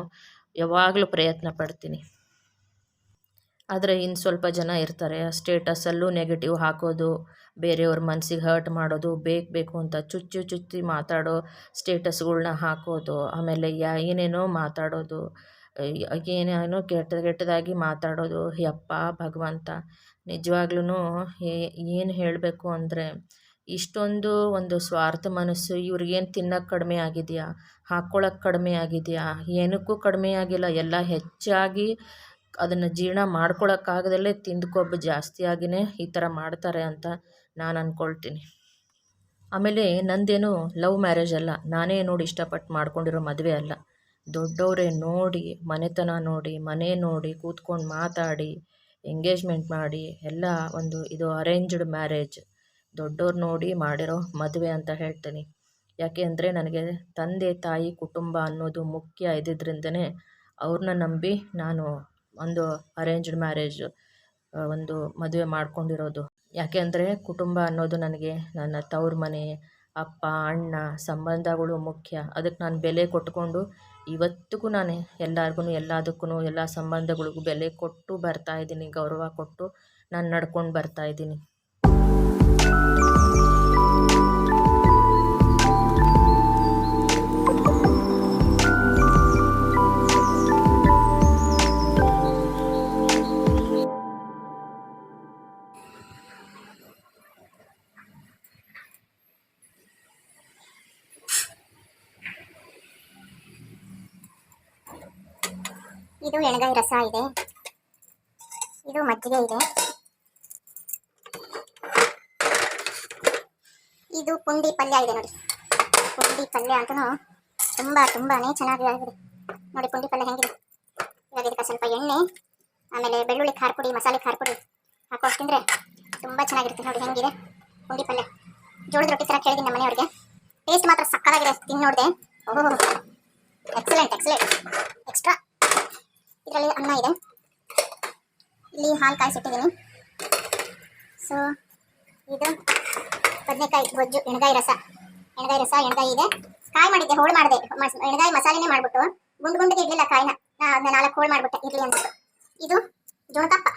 ಯಾವಾಗಲೂ ಪ್ರಯತ್ನ ಪಡ್ತೀನಿ. ಆದರೆ ಇನ್ನು ಸ್ವಲ್ಪ ಜನ ಇರ್ತಾರೆ. ಸ್ಟೇಟಸಲ್ಲೂ ನೆಗೆಟಿವ್ ಹಾಕೋದು, ಬೇರೆಯವ್ರ ಮನಸ್ಸಿಗೆ ಹರ್ಟ್ ಮಾಡೋದು, ಬೇಕು ಬೇಕು ಅಂತ ಚುಚ್ಚು ಚುಚ್ಚಿ ಮಾತಾಡೋ ಸ್ಟೇಟಸ್ಗಳ್ನ ಹಾಕೋದು, ಆಮೇಲೆ ಯಾ ಏನೇನೋ ಮಾತಾಡೋದು ಏನೇನೋ ಕೆಟ್ಟ ಕೆಟ್ಟದಾಗಿ ಮಾತಾಡೋದು, ಯಪ್ಪ ಭಗವಂತ. ನಿಜವಾಗ್ಲೂ ಏನು ಹೇಳಬೇಕು ಅಂದರೆ, ಇಷ್ಟೊಂದು ಒಂದು ಸ್ವಾರ್ಥ ಮನಸ್ಸು ಇವ್ರಿಗೇನು ತಿನ್ನೋಕ್ಕೆ ಕಡಿಮೆ ಆಗಿದೆಯಾ? ಹಾಕ್ಕೊಳ್ಳೋಕೆ ಕಡಿಮೆ ಆಗಿದೆಯಾ? ಏನಕ್ಕೂ ಕಡಿಮೆ ಆಗಿಲ್ಲ. ಎಲ್ಲ ಹೆಚ್ಚಾಗಿ ಅದನ್ನು ಜೀರ್ಣ ಮಾಡ್ಕೊಳ್ಳೋಕ್ಕಾಗದಲ್ಲೇ ತಿಂದು ಕೊಬ್ಬು ಜಾಸ್ತಿ ಆಗಿಯೇ ಈ ಥರ ಮಾಡ್ತಾರೆ ಅಂತ ನಾನು ಅಂದ್ಕೊಳ್ತೀನಿ ಆಮೇಲೆ ನಂದೇನು ಲವ್ ಮ್ಯಾರೇಜ್ ಅಲ್ಲ, ನಾನೇ ನೋಡಿ ಇಷ್ಟಪಟ್ಟು ಮಾಡ್ಕೊಂಡಿರೋ ಮದುವೆ ಅಲ್ಲ. ದೊಡ್ಡವರೇ ನೋಡಿ, ಮನೆತನ ನೋಡಿ, ಮನೆ ನೋಡಿ, ಕೂತ್ಕೊಂಡು ಮಾತಾಡಿ, ಎಂಗೇಜ್ಮೆಂಟ್ ಮಾಡಿ, ಎಲ್ಲ ಒಂದು ಇದು ಅರೇಂಜ್ಡ್ ಮ್ಯಾರೇಜ್. ದೊಡ್ಡವ್ರು ನೋಡಿ ಮಾಡಿರೋ ಮದುವೆ ಅಂತ ಹೇಳ್ತೀನಿ. ಯಾಕೆ ಅಂದರೆ ನನಗೆ ತಂದೆ ತಾಯಿ ಕುಟುಂಬ ಅನ್ನೋದು ಮುಖ್ಯ ಇದ್ದಿದ್ದರಿಂದನೇ ಅವ್ರನ್ನ ನಂಬಿ ನಾನು ಒಂದು ಅರೇಂಜ್ಡ್ ಮ್ಯಾರೇಜ್ ಒಂದು ಮದುವೆ ಮಾಡ್ಕೊಂಡಿರೋದು. ಯಾಕೆ ಅಂದರೆ ಕುಟುಂಬ ಅನ್ನೋದು ನನಗೆ ನನ್ನ ತವ್ರ ಮನೆ, ಅಪ್ಪ, ಅಣ್ಣ, ಸಂಬಂಧಗಳು ಮುಖ್ಯ. ಅದಕ್ಕೆ ನಾನು ಬೆಲೆ ಕೊಟ್ಟುಕೊಂಡು ಇವತ್ತಿಗೂ ನಾನು ಎಲ್ಲರಿಗೂ ಎಲ್ಲದಕ್ಕೂ ಎಲ್ಲ ಸಂಬಂಧಗಳಿಗೂ ಬೆಲೆ ಕೊಟ್ಟು ಬರ್ತಾಯಿದ್ದೀನಿ ಗೌರವ ಕೊಟ್ಟು ನಾನು ನಡ್ಕೊಂಡು ಬರ್ತಾಯಿದ್ದೀನಿ ಇದು ಎಣಗಾಯಿ ರಸ ಇದೆ. ಇದು ಮಜ್ಜಿಗೆ ಇದೆ. ಇದು ಪುಂಡಿ ಪಲ್ಯ ಇದೆ ನೋಡಿ. ಪುಂಡಿ ಪಲ್ಯ ಅಂತೂ ತುಂಬಾ ತುಂಬಾನೇ ಚೆನ್ನಾಗಿ ಆಗಿದೆ. ನೋಡಿ ಪುಂಡಿ ಪಲ್ಯ ಹೆಂಗಿದೆ. ಇವಾಗ ಇದಕ್ಕೆ ಸ್ವಲ್ಪ ಎಣ್ಣೆ, ಆಮೇಲೆ ಬೆಳ್ಳುಳ್ಳಿ ಖಾರ ಪುಡಿ ಮಸಾಲೆ ಖಾರ ಪುಡಿ ಹಾಕೊಂಡು ತಿಂದ್ರೆ ತುಂಬಾ ಚೆನ್ನಾಗಿರುತ್ತೆ ನೋಡಿ ಹೆಂಗಿದೆ ಪುಂಡಿ ಪಲ್ಯ. ಜೋಳದ ರೊಟ್ಟಿ ತರ ಕೇಳಿದ್ದೀನಿ ನಮ್ಮ ಮನೆಯವ್ರಿಗೆ. ಟೇಸ್ಟ್ ಮಾತ್ರ ಸಕ್ಕತ್ತಾಗಿದೆ ತಿಂದು ಓಹೋ ಎಕ್ಸಲೆಂಟ್ ಎಕ್ಸಲೆಂಟ್ ಎಕ್ಸ್ಟ್ರಾ ಇದರಲ್ಲಿ ಅನ್ನ ಇದೆ. ಇಲ್ಲಿ ಹಾಲು ಕಾಯಿಸಿಟ್ಟಿದ್ದೀನಿ. ಸೊ ಇದು ಬದನೆಕಾಯಿ ಗೊಜ್ಜು, ಎಣ್ಗಾಯಿ ರಸ. ಎಣ್ಗಾಯಿ ರಸ, ಎಣ್ಗಾಯಿ ಇದೆ. ಕಾಯಿ ಮಾಡಿದ್ದೆ, ಹೋಳು ಮಾಡಿದೆ. ಎಣ್ಗಾಯಿ ಮಸಾಲೆನೇ ಮಾಡಿಬಿಟ್ಟು. ಗುಂಡು ಗುಂಡಿಗೆ ಇರಲಿಲ್ಲ ಕಾಯಿನ. ನಾ ಅದನ್ನ ನಾಲ್ಕು ಹೋಳು ಮಾಡಿಬಿಟ್ಟೆ ಇರಲಿ ಅಂದ್ಬಿಟ್ಟು. ಇದು ಜುಣಕಪ್ಪ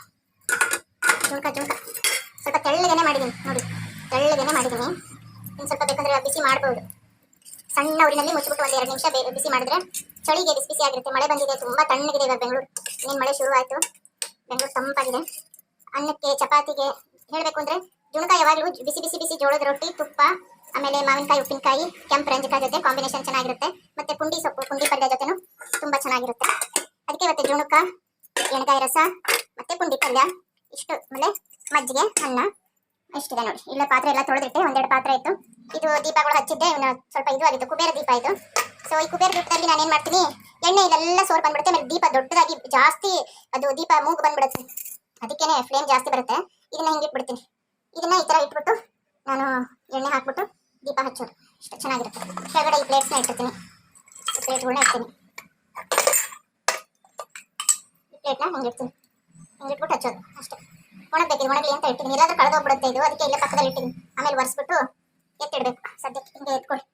ಜುಣಕ ಜುಣಕ ಸ್ವಲ್ಪ ತೆಳ್ಳಗೆನೆ ಮಾಡಿದ್ದೀನಿ. ನೋಡಿ, ತೆಳ್ಳಗೆನೆ ಮಾಡಿದ್ದೀನಿ. ಇನ್ನು ಸ್ವಲ್ಪ ಬೇಕಂದ್ರೆ ಬಿಸಿ ಮಾಡ್ಬೋದು. ಸಣ್ಣ ಊರಿನಲ್ಲಿ ಮುಚ್ಚಿಬಿಟ್ಟು ಒಂದು ಎರಡು ನಿಮಿಷ ಬಿಸಿ ಮಾಡಿದ್ರೆ ಚಳಿಗೆ ಬಿಸಿ ಬಿಸಿ ಆಗಿರುತ್ತೆ. ಮಳೆ ಬಂದಿದೆ, ತುಂಬಾ ತಣ್ಣಗಿದೆ ಇವಾಗ ಬೆಂಗಳೂರು. ಇನ್ನೇನು ಮಳೆ ಶುರು ಆಯ್ತು? ಬೆಂಗಳೂರು ತಂಪಾಗಿದೆ. ಅನ್ನಕ್ಕೆ, ಚಪಾತಿಗೆ ಹೇಳಬೇಕು ಅಂದ್ರೆ ಜುಣಕ ಯಾವಾಗಲೂ ಬಿಸಿ ಬಿಸಿ ಬಿಸಿ ಜೋಳದ ರೊಟ್ಟಿ, ತುಪ್ಪ, ಆಮೇಲೆ ಮಾವಿನಕಾಯಿ, ಉಪ್ಪಿನಕಾಯಿ, ಕೆಂಪು ರಂಜಕಾಯಿ ಜೊತೆ ಕಾಂಬಿನೇಷನ್ ಚೆನ್ನಾಗಿರುತ್ತೆ. ಮತ್ತೆ ಪುಂಡಿ ಸೊಪ್ಪು ಕುಂಡಿ ಪಲ್ಯ ಜೊತೆನೂ ತುಂಬಾ ಚೆನ್ನಾಗಿರುತ್ತೆ. ಅದಕ್ಕೆ ಇವತ್ತು ಜುಣಕ, ಎಣ್ಗಾಯಿ ರಸ, ಮತ್ತೆ ಪುಂಡಿ ಪಲ್ಯ. ಇಷ್ಟು, ಆಮೇಲೆ ಮಜ್ಜಿಗೆ, ಅನ್ನ. ಇಷ್ಟಿದೆ ನೋಡಿ. ಇಲ್ಲ ಪಾತ್ರೆ ಎಲ್ಲ ತೊಳೆದಿಟ್ಟೆ, ಒಂದೆರಡು ಪಾತ್ರೆ ಇತ್ತು. ಇದು ದೀಪಗಳು ಹಚ್ಚಿದ್ದೆ, ಇನ್ನು ಸ್ವಲ್ಪ ಇದು ಆಗಿತ್ತು, ಕುಬೇರ ದೀಪ ಇದು. ಸೊ ಈ ಕುಬೇರ ದೀಪದಲ್ಲಿ ನಾನು ಏನು ಮಾಡ್ತೀನಿ, ಎಣ್ಣೆ ಇಲ್ಲೆಲ್ಲ ಸೋರ್ ಬಂದ್ಬಿಡುತ್ತೆ, ಆಮೇಲೆ ದೀಪ ದೊಡ್ಡದಾಗಿ ಜಾಸ್ತಿ, ಅದು ದೀಪ ಮೂಗು ಬಂದ್ಬಿಡುತ್ತೆ. ಅದಕ್ಕೇನೆ ಫ್ಲೇಮ್ ಜಾಸ್ತಿ ಬರುತ್ತೆ. ಇದನ್ನ ಹಿಂಗೆ ಇಟ್ಬಿಡ್ತೀನಿ. ಇದನ್ನ ಈ ತರ ಇಟ್ಬಿಟ್ಟು ನಾನು ಎಣ್ಣೆ ಹಾಕ್ಬಿಟ್ಟು ದೀಪ ಹಚ್ಚೋದು. ಇಷ್ಟು ಚೆನ್ನಾಗಿರುತ್ತೆ. ಕೆಳಗಡೆ ಈ ಪ್ಲೇಟ್ಸ್ನ ಇಟ್ಟಿರ್ತೀನಿ. ಈ ಪ್ಲೇಟ್ಗಳನ್ನ ಇಡ್ತೀನಿ. ಈ ಪ್ಲೇಟ್ನ ಹಿಂಗೆ ಇಡ್ತೀನಿ. ಹಿಂಗೆ ಇಟ್ಬಿಟ್ಟು ಹಚ್ಚೋದು ಅಷ್ಟೇ. ಒಣಗಬೇಕಿದೆ, ಒಣಗಲಿ ಅಂತ ಇಟ್ಟಿದ್ದೀನಿ. ಎಲ್ಲಾದ್ರೂ ಕಳೆದೋಗ್ಬಿಡುತ್ತೆ ಇದು. ಅದಕ್ಕೆ ಇಲ್ಲೇ ಪಕ್ಕದಲ್ಲಿ ಇಟ್ಟಿದ್ದೀನಿ. ಆಮೇಲೆ ಒರೆಸ್ಬಿಟ್ಟು ಎತ್ತಿಡ್ಬೇಕು. ಸದ್ಯಕ್ಕೆ ಹಿಂಗೆ ಎತ್ಕೊಳ್ಳಿ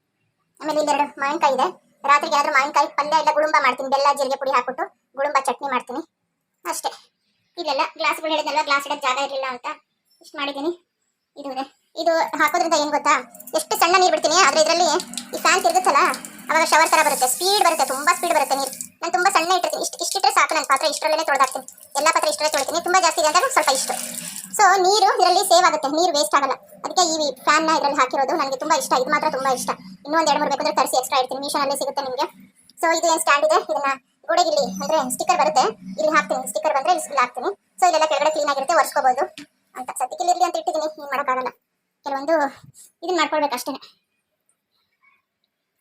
ಆಮೇಲೆ ಇಲ್ಲೆರಡು ಮಾವಿನಕಾಯಿ ಇದೆ. ರಾತ್ರಿಗೆ ಯಾರು ಮಾವಿನಕಾಯಿ ಪಲ್ಯ ಇಲ್ಲ, ಗುಳುಂಬ ಮಾಡ್ತೀನಿ. ಬೆಲ್ಲ, ಜೀರಿಗೆ ಪುಡಿ ಹಾಕ್ಬಿಟ್ಟು ಗುಳುಂಬ ಚಟ್ನಿ ಮಾಡ್ತೀನಿ. ಅಷ್ಟೇ. ಇಲ್ಲೆಲ್ಲ ಗ್ಲಾಸ್ಗಳು ಹೇಳಿದ್ನಲ್ಲ ಗ್ಲಾಸ್ ಇಡೋದು ಜಾಗ ಇರಲಿಲ್ಲ ಅಂತ. ಇಷ್ಟು ಮಾಡಿದ್ದೀನಿ. ಇದು ಇದೆ. ಇದು ಹಾಕೋದ್ರಿಂದ ಏನು ಗೊತ್ತಾ? ಎಷ್ಟು ಸಣ್ಣ ನೀರು ಬಿಡ್ತೀನಿ, ಆದರೆ ಇದರಲ್ಲಿ ಈ ಫ್ಯಾನ್ ತಿರುಗುತ್ತಲ್ಲ, ಅವಾಗ ಶವರ್ ಥರ ಬರುತ್ತೆ. ಸ್ಪೀಡ್ ಬರುತ್ತೆ, ತುಂಬ ಸ್ಪೀಡ್ ಬರುತ್ತೆ ನೀರು. ನಾನು ತುಂಬ ಸಣ್ಣ ಇಟ್ಟಿರ್ತೀನಿ. ಇಷ್ಟು ಇಷ್ಟಿಟ್ಟರೆ ಸಾಕು ನನ್ನ ಪಾತ್ರ ಇಷ್ಟರಲ್ಲೇ ತೊಳೆದಾಕ್ತೀನಿ. ಎಲ್ಲ ಪಾತ್ರ ಇಷ್ಟರಲ್ಲೇ ತೊಳಿತೀನಿ. ತುಂಬ ಜಾಸ್ತಿ ಇದೆ ಅಂದಾಗ ಸ್ವಲ್ಪ ಇಷ್ಟು. ಸೊ ನೀರು ಇದರಲ್ಲಿ ಸೇವ್ ಆಗುತ್ತೆ. ನೀರು ವೇಸ್ಟ್ ಆಗಲ್ಲ. ಅದಕ್ಕೆ ಈ ನ ಇದರಲ್ಲಿ ಹಾಕಿರೋದು ನನಗೆ ತುಂಬಾ ಇಷ್ಟ. ಇದು ಮಾತ್ರ ತುಂಬಾ ಇಷ್ಟ. ಇನ್ನೂ ಒಂದ್ ಎರಡು ಮೂರು ಬೇಕಂದ್ರೆ ತರಿಸಿ ಎಕ್ಸ್ಟ್ರಾ ಇಡ್ತೀನಿ. ಮೀಶೋನಲ್ಲೇ ಸಿಗುತ್ತೆ ನಿಮಗೆ. ಸೊ ಇದು ಏನು ಸ್ಟ್ಯಾಂಡ್ ಇದೆ? ಇದನ್ನ ಗೋಡೆಗೆ ಇಲ್ಲಿ ಅಂದ್ರೆ ಸ್ಟಿಕ್ಕರ್ ಬರುತ್ತೆ. ಇಲ್ಲಿ ಹಾಕ್ತೀನಿ. ಸ್ಟಿಕ್ಕರ್ ಬಂದ್ರೆ ಇಲ್ಲಿ ಹಾಕ್ತೀನಿ. ಸೊ ಇಲ್ಲೆಲ್ಲ ಕೆಳಗಡೆ ಕ್ಲೀನ್ ಆಗಿರುತ್ತೆ. ಒರೆಸ್ಕೋಬಹುದು ಅಂತ. ಸದ್ಯಕ್ಕೆ ಇಲ್ಲಿ ಅಂತ ಇಟ್ಟಿದ್ದೀನಿ. ಏನು ಮಾಡೋಕ್ಕಾಗಲ್ಲ. ಕೆಲವೊಂದು ಇದನ್ನ ಮಾಡ್ಕೊಳ್ಬೇಕು ಅಷ್ಟೇ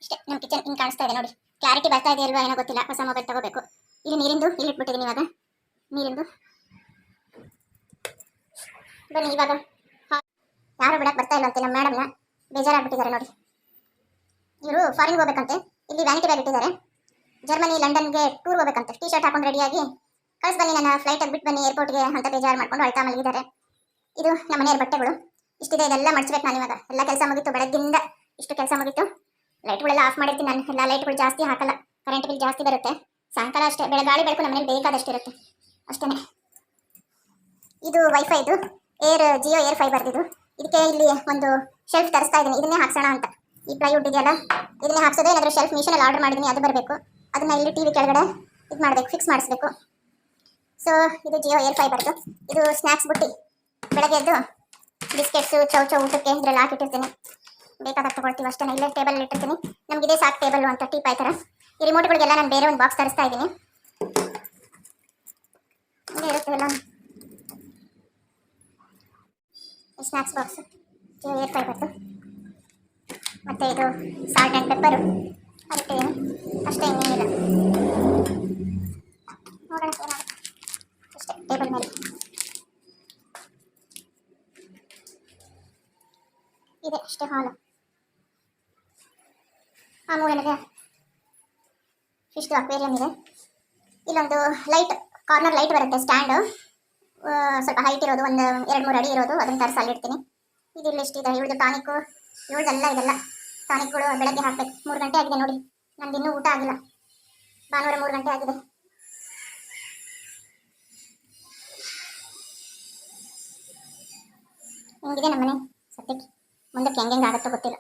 ಇಷ್ಟೇ. ನಮ್ಮ ಕಿಚನ್ ಹಿಂಗೆ ಕಾಣಿಸ್ತಾ ಇದೆ ನೋಡಿ. ಕ್ಲಾರಿಟಿ ಬರ್ತಾ ಇದೆ ಅಲ್ವಾ ಏನೋ ಗೊತ್ತಿಲ್ಲ. ಹೊಸ ಮೊಬೈಲ್ ತಗೋಬೇಕು. ಇಲ್ಲಿ ನೀರಿಂದು ಇಲ್ಲಿ ಇಟ್ಬಿಟ್ಟಿದ್ದೀನಿ ಇವಾಗ. ನೀರಿಂದು. ಬನ್ನಿ, ಇವಾಗ. ಯಾರು ಬಿಡಕ್ಕೆ ಬರ್ತಾ ಇಲ್ಲ ಅಂತಿಲ್ಲ ನಮ್ಮ ಮೇಡಮ್ನ ಬೇಜಾರಾಗ್ಬಿಟ್ಟಿದ್ದಾರೆ ನೋಡಿ. ಇವರು ಫಾರಿನ್ ಹೋಗ್ಬೇಕಂತೆ. ಇಲ್ಲಿ ವ್ಯಾನಿಟಿ ಬ್ಯಾಗ್ ಇಟ್ಟಿದ್ದಾರೆ. ಜರ್ಮನಿ ಲಂಡನ್ಗೆ ಟೂರ್ ಹೋಗ್ಬೇಕಂತೆ. ಟಿ ಶರ್ಟ್ ಹಾಕೊಂಡು ರೆಡಿಯಾಗಿ ಕಳ್ಸಿ ಬನ್ನಿ ನನ್ನ ಫ್ಲೈಟ್ ಬಿಟ್ಟು ಬನ್ನಿ ಏರ್ಪೋರ್ಟ್ಗೆ ಅಂತ ಬೇಜಾರು ಮಾಡ್ಕೊಂಡು ಅಳ್ತಾ ಮಲಗಿದ್ದಾರೆ. ಇದು ನಮ್ಮ ಮನೆಯ ಬಟ್ಟೆಗಳು. ಇಷ್ಟಿದೆ, ಇದೆಲ್ಲ ಮಡಿಸ್ಬೇಕು ನಾನು ಇವಾಗ. ಎಲ್ಲ ಕೆಲಸ ಮುಗಿತು ಬೆಳಗ್ಗಿಂದ. ಇಷ್ಟು ಕೆಲಸ ಮುಗಿತು. ಲೈಟ್ಗಳೆಲ್ಲ ಆಫ್ ಮಾಡಿರ್ತೀನಿ ನಾನು. ಎಲ್ಲ ಲೈಟ್ಗಳು ಜಾಸ್ತಿ ಹಾಕಲ್ಲ. ಕರೆಂಟ್ ಬಿಲ್ ಜಾಸ್ತಿ ಬರುತ್ತೆ. ಸಾಯಂಕಾಲ ಅಷ್ಟೇ. ಬೆಳೆ ಗಾಳಿ ಬೆಳಕು ನಮ್ಮನೇಲಿ ಬೇಕಾದಷ್ಟು ಇರುತ್ತೆ. ಅಷ್ಟೇ ಇದು ವೈಫೈ ಇದು. ಏರ್ ಜಿಯೋ ಏರ್ ಫೈಬರ್ದಿದು ಇದಕ್ಕೆ ಇಲ್ಲಿ ಒಂದು ಶೆಲ್ಫ್ ತರಿಸ್ತಾ ಇದ್ದೀನಿ ಇದನ್ನೇ ಹಾಕ್ಸೋಣ ಅಂತ. ಈ ಪ್ಲೈವುಡ್ ಇದೆಯಲ್ಲ, ಇದನ್ನೇ ಹಾಕ್ಸೋದು, ಏನಾದರೂ ಶೆಲ್ಫ್ ಮಿಷನಲ್ಲಿ ಆರ್ಡರ್ ಮಾಡಿದ್ದೀನಿ ಅದು ಬರಬೇಕು. ಅದನ್ನ ಇಲ್ಲಿ ಟಿವಿ ಕೆಳಗಡೆ ಇದು ಮಾಡಬೇಕು ಫಿಕ್ಸ್ ಮಾಡಿಸ್ಬೇಕು. ಸೊ ಇದು ಜಿಯೋ ಏರ್ ಫೈಬರ್ದು ಇದು ಸ್ನ್ಯಾಕ್ಸ್ ಬುಟ್ಟಿ. ಬೆಳಗ್ಗೆ ಎದ್ದು ಬಿಸ್ಕೆಟ್ಸು ಚೌ ಚೌ ಊಟಕ್ಕೆ ಇದರಲ್ಲಿ ಹಾಕಿಟ್ಟಿರ್ತೀನಿ ಬೇಕಾದಾಗ ತಗೊಳ್ತೀವಿ ಅಷ್ಟೇ, ಇಲ್ಲೇ ಟೇಬಲ್ ಇಟ್ಟಿರ್ತೀನಿ. ನಮ್ಗೆ ಇದೇ ಸಾಕು ಟೇಬಲ್ ಅಂತ ಟೀ ಪಾಯ್ ಥರ ಈ ರಿಮೋಟ್ಗಳಿಗೆಲ್ಲ ನಾನು ಬೇರೆ ಒಂದು ಬಾಕ್ಸ್ ತರಿಸ್ತಾ ಇದ್ದೀನಿ ಇರುತ್ತೆ ಎಲ್ಲ. ಸ್ನ್ಯಾಕ್ಸ್ ಬಾಕ್ಸ್ ಏರ್ ಏರ್ ಫೈಬರ್ದು ಮತ್ತು ಇದು ಸಾಲ್ಟ್ ಆ್ಯಂಡ್ ಪೆಪ್ಪರು ಅದಕ್ಕೆ ಅಷ್ಟೇ ಇನ್ನೇನಿಲ್ಲ. ನೋಡೋಣ ಏನಾಗುತ್ತೆ. ಅಷ್ಟೇ ಟೇಬಲ್ ಮೇಲೆ. ಇದೆ, ಅಷ್ಟೇ ಹಾಲು. ಆ ಮೂಲೆಯಲ್ಲಿ ಫಿಶ್ದು ಅಕ್ವೇರಿಯಂ ಇದೆ. ಇಲ್ಲೊಂದು ಲೈಟ್ ಕಾರ್ನರ್ ಲೈಟ್ ಬರುತ್ತೆ ಸ್ಟ್ಯಾಂಡು ಸ್ವಲ್ಪ ಹೈಟ್ ಇರೋದು, ಒಂದು, ಎರಡು, ಮೂರು ಅಡಿ ಇರೋದು, ಅದನ್ನು ತರಿಸಿ ಅಲ್ಲಿಡ್ತೀನಿ. ಇದು ಇಲ್ಲಿ ಇದೆ ಇವಳದು ಟಾನಿಕ್ಕು ಇವಳದೆಲ್ಲ ಇದೆಲ್ಲ. ಟಾನಿಕ್ಗಳು ಬೆಳಗ್ಗೆ ಹಾಕ್ಬೇಕು. ಮೂರು ಗಂಟೆ ಆಗಿದೆ ನೋಡಿ. ನಂದು ಇನ್ನೂ ಊಟ ಆಗಿಲ್ಲ. ಭಾನುವಾರ ಮೂರು ಗಂಟೆ ಆಗಿದೆ. ಹಿಂಗಿದೆ ನಮ್ಮನೆ? ಸತ್ಯಕ್ಕೆ ಮುಂದಕ್ಕೆ ಹೆಂಗೆ ಹೆಂಗೆ ಆಗುತ್ತೋ ಗೊತ್ತಿಲ್ಲ.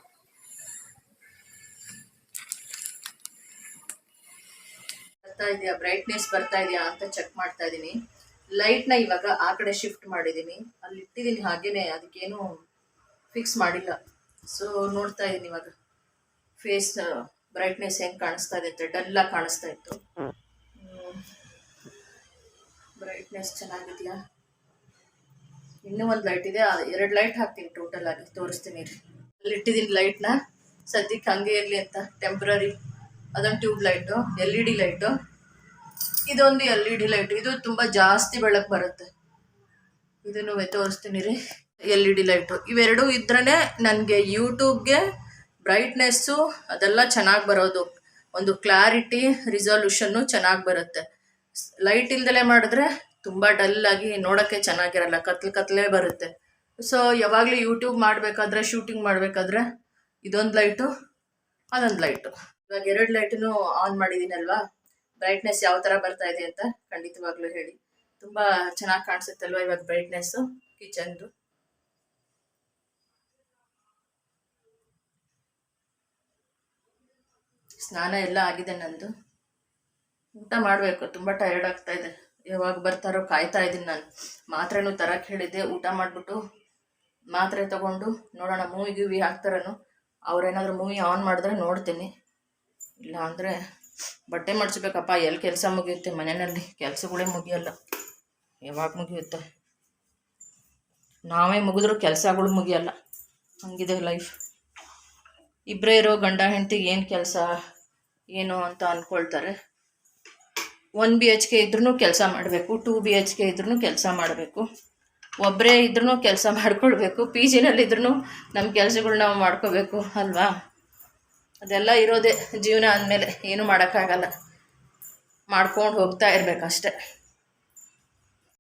ಬರ್ತಾ ಇದೆಯಾ? ಬ್ರೈಟ್ನೆಸ್ ಬರ್ತಾ ಇದೆಯಾ ಅಂತ ಚೆಕ್ ಮಾಡ್ತಾ ಇದ್ದೀನಿ ಲೈಟ್ನ ಇವಾಗ ಆ ಕಡೆ ಶಿಫ್ಟ್ ಮಾಡಿದೀನಿ. ಅಲ್ಲಿ ಇಟ್ಟಿದೀನಿ ಹಾಗೇನೆ ಅದಕ್ಕೇನು ಫಿಕ್ಸ್ ಮಾಡಿಲ್ಲ. ಸೊ ನೋಡ್ತಾ ಇದೀನಿ ಇವಾಗ. ಫೇಸ್ ಬ್ರೈಟ್ನೆಸ್ ಹೆಂಗ್ ಕಾಣಿಸ್ತಾ ಇದೆ ಅಂತ ಡಲ್ಲಾಗಿ ಕಾಣಿಸ್ತಾ ಇತ್ತು. ಬ್ರೈಟ್ನೆಸ್ ಚೆನ್ನಾಗಿದ್ಯಾ? ಇನ್ನೂ ಒಂದು ಲೈಟ್ ಇದೆ. ಎರಡು ಲೈಟ್ ಹಾಕ್ತೀನಿ ಟೋಟಲ್ ಆಗಿ. ತೋರಿಸ್ತೀನಿ ರೀ ಅಲ್ಲಿ ಇಟ್ಟಿದ್ದೀನಿ ಲೈಟ್ನ ಸದ್ಯಕ್ಕೆ ಹಂಗೆ ಇರಲಿ ಅಂತ. ಟೆಂಪ್ರರಿ ಅದೊಂದು tube light L E D light ಇದೊಂದು ಎಲ್ ಇ ಡಿ ಲೈಟ್. ಇದು ತುಂಬಾ ಜಾಸ್ತಿ ಬೆಳಕು ಬರುತ್ತೆ. ಇದನ್ನು ತೋರಿಸ್ತೀನಿ ರೀ ಎಲ್ ಇ ಡಿ ಲೈಟು. ಇವೆರಡೂ ಇದ್ರೇ ನನಗೆ ಯೂಟ್ಯೂಬ್ಗೆ ಬ್ರೈಟ್ನೆಸ್ಸು ಅದೆಲ್ಲ ಚೆನ್ನಾಗಿ ಬರೋದು. ಒಂದು ಕ್ಲಾರಿಟಿ, ರಿಸಲ್ಯೂಷನ್ನು ಚೆನ್ನಾಗಿ ಬರುತ್ತೆ. ಲೈಟ್ ಇಲ್ದಲೆ ಮಾಡಿದ್ರೆ ತುಂಬ ಡಲ್ಲಾಗಿ ನೋಡೋಕ್ಕೆ ಚೆನ್ನಾಗಿರಲ್ಲ, ಕತ್ಲೆ ಕತ್ಲೇ ಬರುತ್ತೆ. ಸೊ, ಯಾವಾಗಲೂ ಯೂಟ್ಯೂಬ್ ಮಾಡಬೇಕಾದ್ರೆ, ಶೂಟಿಂಗ್ ಮಾಡಬೇಕಾದ್ರೆ ಇದೊಂದು ಲೈಟು, ಅದೊಂದು ಲೈಟು. ಇವಾಗ ಎರಡು ಲೈಟನ್ನು ಆನ್ ಮಾಡಿದ್ದೀನಲ್ವಾ ಬ್ರೈಟ್ನೆಸ್ ಯಾವ ತರ ಬರ್ತಾ ಇದೆ ಅಂತ ಖಂಡಿತವಾಗ್ಲೂ ಹೇಳಿ. ತುಂಬಾ ಚೆನ್ನಾಗಿ ಕಾಣಿಸುತ್ತಲ್ವಾ ಇವಾಗ ಬ್ರೈಟ್ನೆಸ್ಸು ಕಿಚನ್ದು ಸ್ನಾನ ಎಲ್ಲ ಆಗಿದೆ ನಂದು. ಊಟ ಮಾಡಬೇಕು, ತುಂಬಾ ಟಯರ್ಡ್ ಆಗ್ತಾ ಇದೆ. ಯಾವಾಗ ಬರ್ತಾರೋ ಕಾಯ್ತಾ ಇದ್ದೀನಿ ನಾನು. ಮಾತ್ರೆನೂ ತರಕ್ಕೆ ಹೇಳಿದ್ದೆ, ಊಟ ಮಾಡಿಬಿಟ್ಟು ಮಾತ್ರೆ ತಗೊಂಡು ನೋಡೋಣ ಮೂವಿ ಗೀವಿ ಹಾಕ್ತಾರನು. ಅವ್ರೇನಾದರೂ ಮೂವಿ ಆನ್ ಮಾಡಿದ್ರೆ ನೋಡ್ತೀನಿ. ಇಲ್ಲ ಅಂದರೆ ಬಟ್ಟೆ ಮಾಡಿಸ್ಬೇಕಪ್ಪ ಎಲ್ಲಿ ಕೆಲಸ ಮುಗಿಯುತ್ತೆ? ಮನೆಯಲ್ಲಿ ಕೆಲಸಗಳೇ ಮುಗಿಯಲ್ಲ. ಯಾವಾಗ ಮುಗಿಯುತ್ತೆ? ನಾವೇ ಮುಗಿದ್ರೂ ಕೆಲಸಗಳು ಮುಗಿಯಲ್ಲ. ಹಂಗಿದೆ ಲೈಫ್ ಇಬ್ಬರೇ ಇರೋ ಗಂಡ ಹೆಂಡತಿ ಏನು ಕೆಲಸ, ಏನು ಅಂತ ಅಂದ್ಕೊಳ್ತಾರೆ ಒನ್ ಬಿ ಎಚ್ ಕೆ ಇದ್ರೂ ಕೆಲಸ ಮಾಡಬೇಕು, ಟೂ ಬಿ ಎಚ್ ಕೆ ಇದ್ರೂ ಕೆಲಸ ಮಾಡಬೇಕು. ಒಬ್ಬರೇ ಇದ್ರೂ ಕೆಲಸ ಮಾಡ್ಕೊಳ್ಬೇಕು ಪಿ ಜಿನಲ್ಲಿದ್ರೂ ನಮ್ಮ ಕೆಲಸಗಳು ನಾವು ಮಾಡ್ಕೋಬೇಕು ಅಲ್ವಾ? ಅದೆಲ್ಲ ಇರೋದೇ ಜೀವನ ಅಂದಮೇಲೆ ಏನೂ ಮಾಡೋಕ್ಕಾಗಲ್ಲ. ಮಾಡ್ಕೊಂಡು ಹೋಗ್ತಾ ಇರಬೇಕಷ್ಟೆ.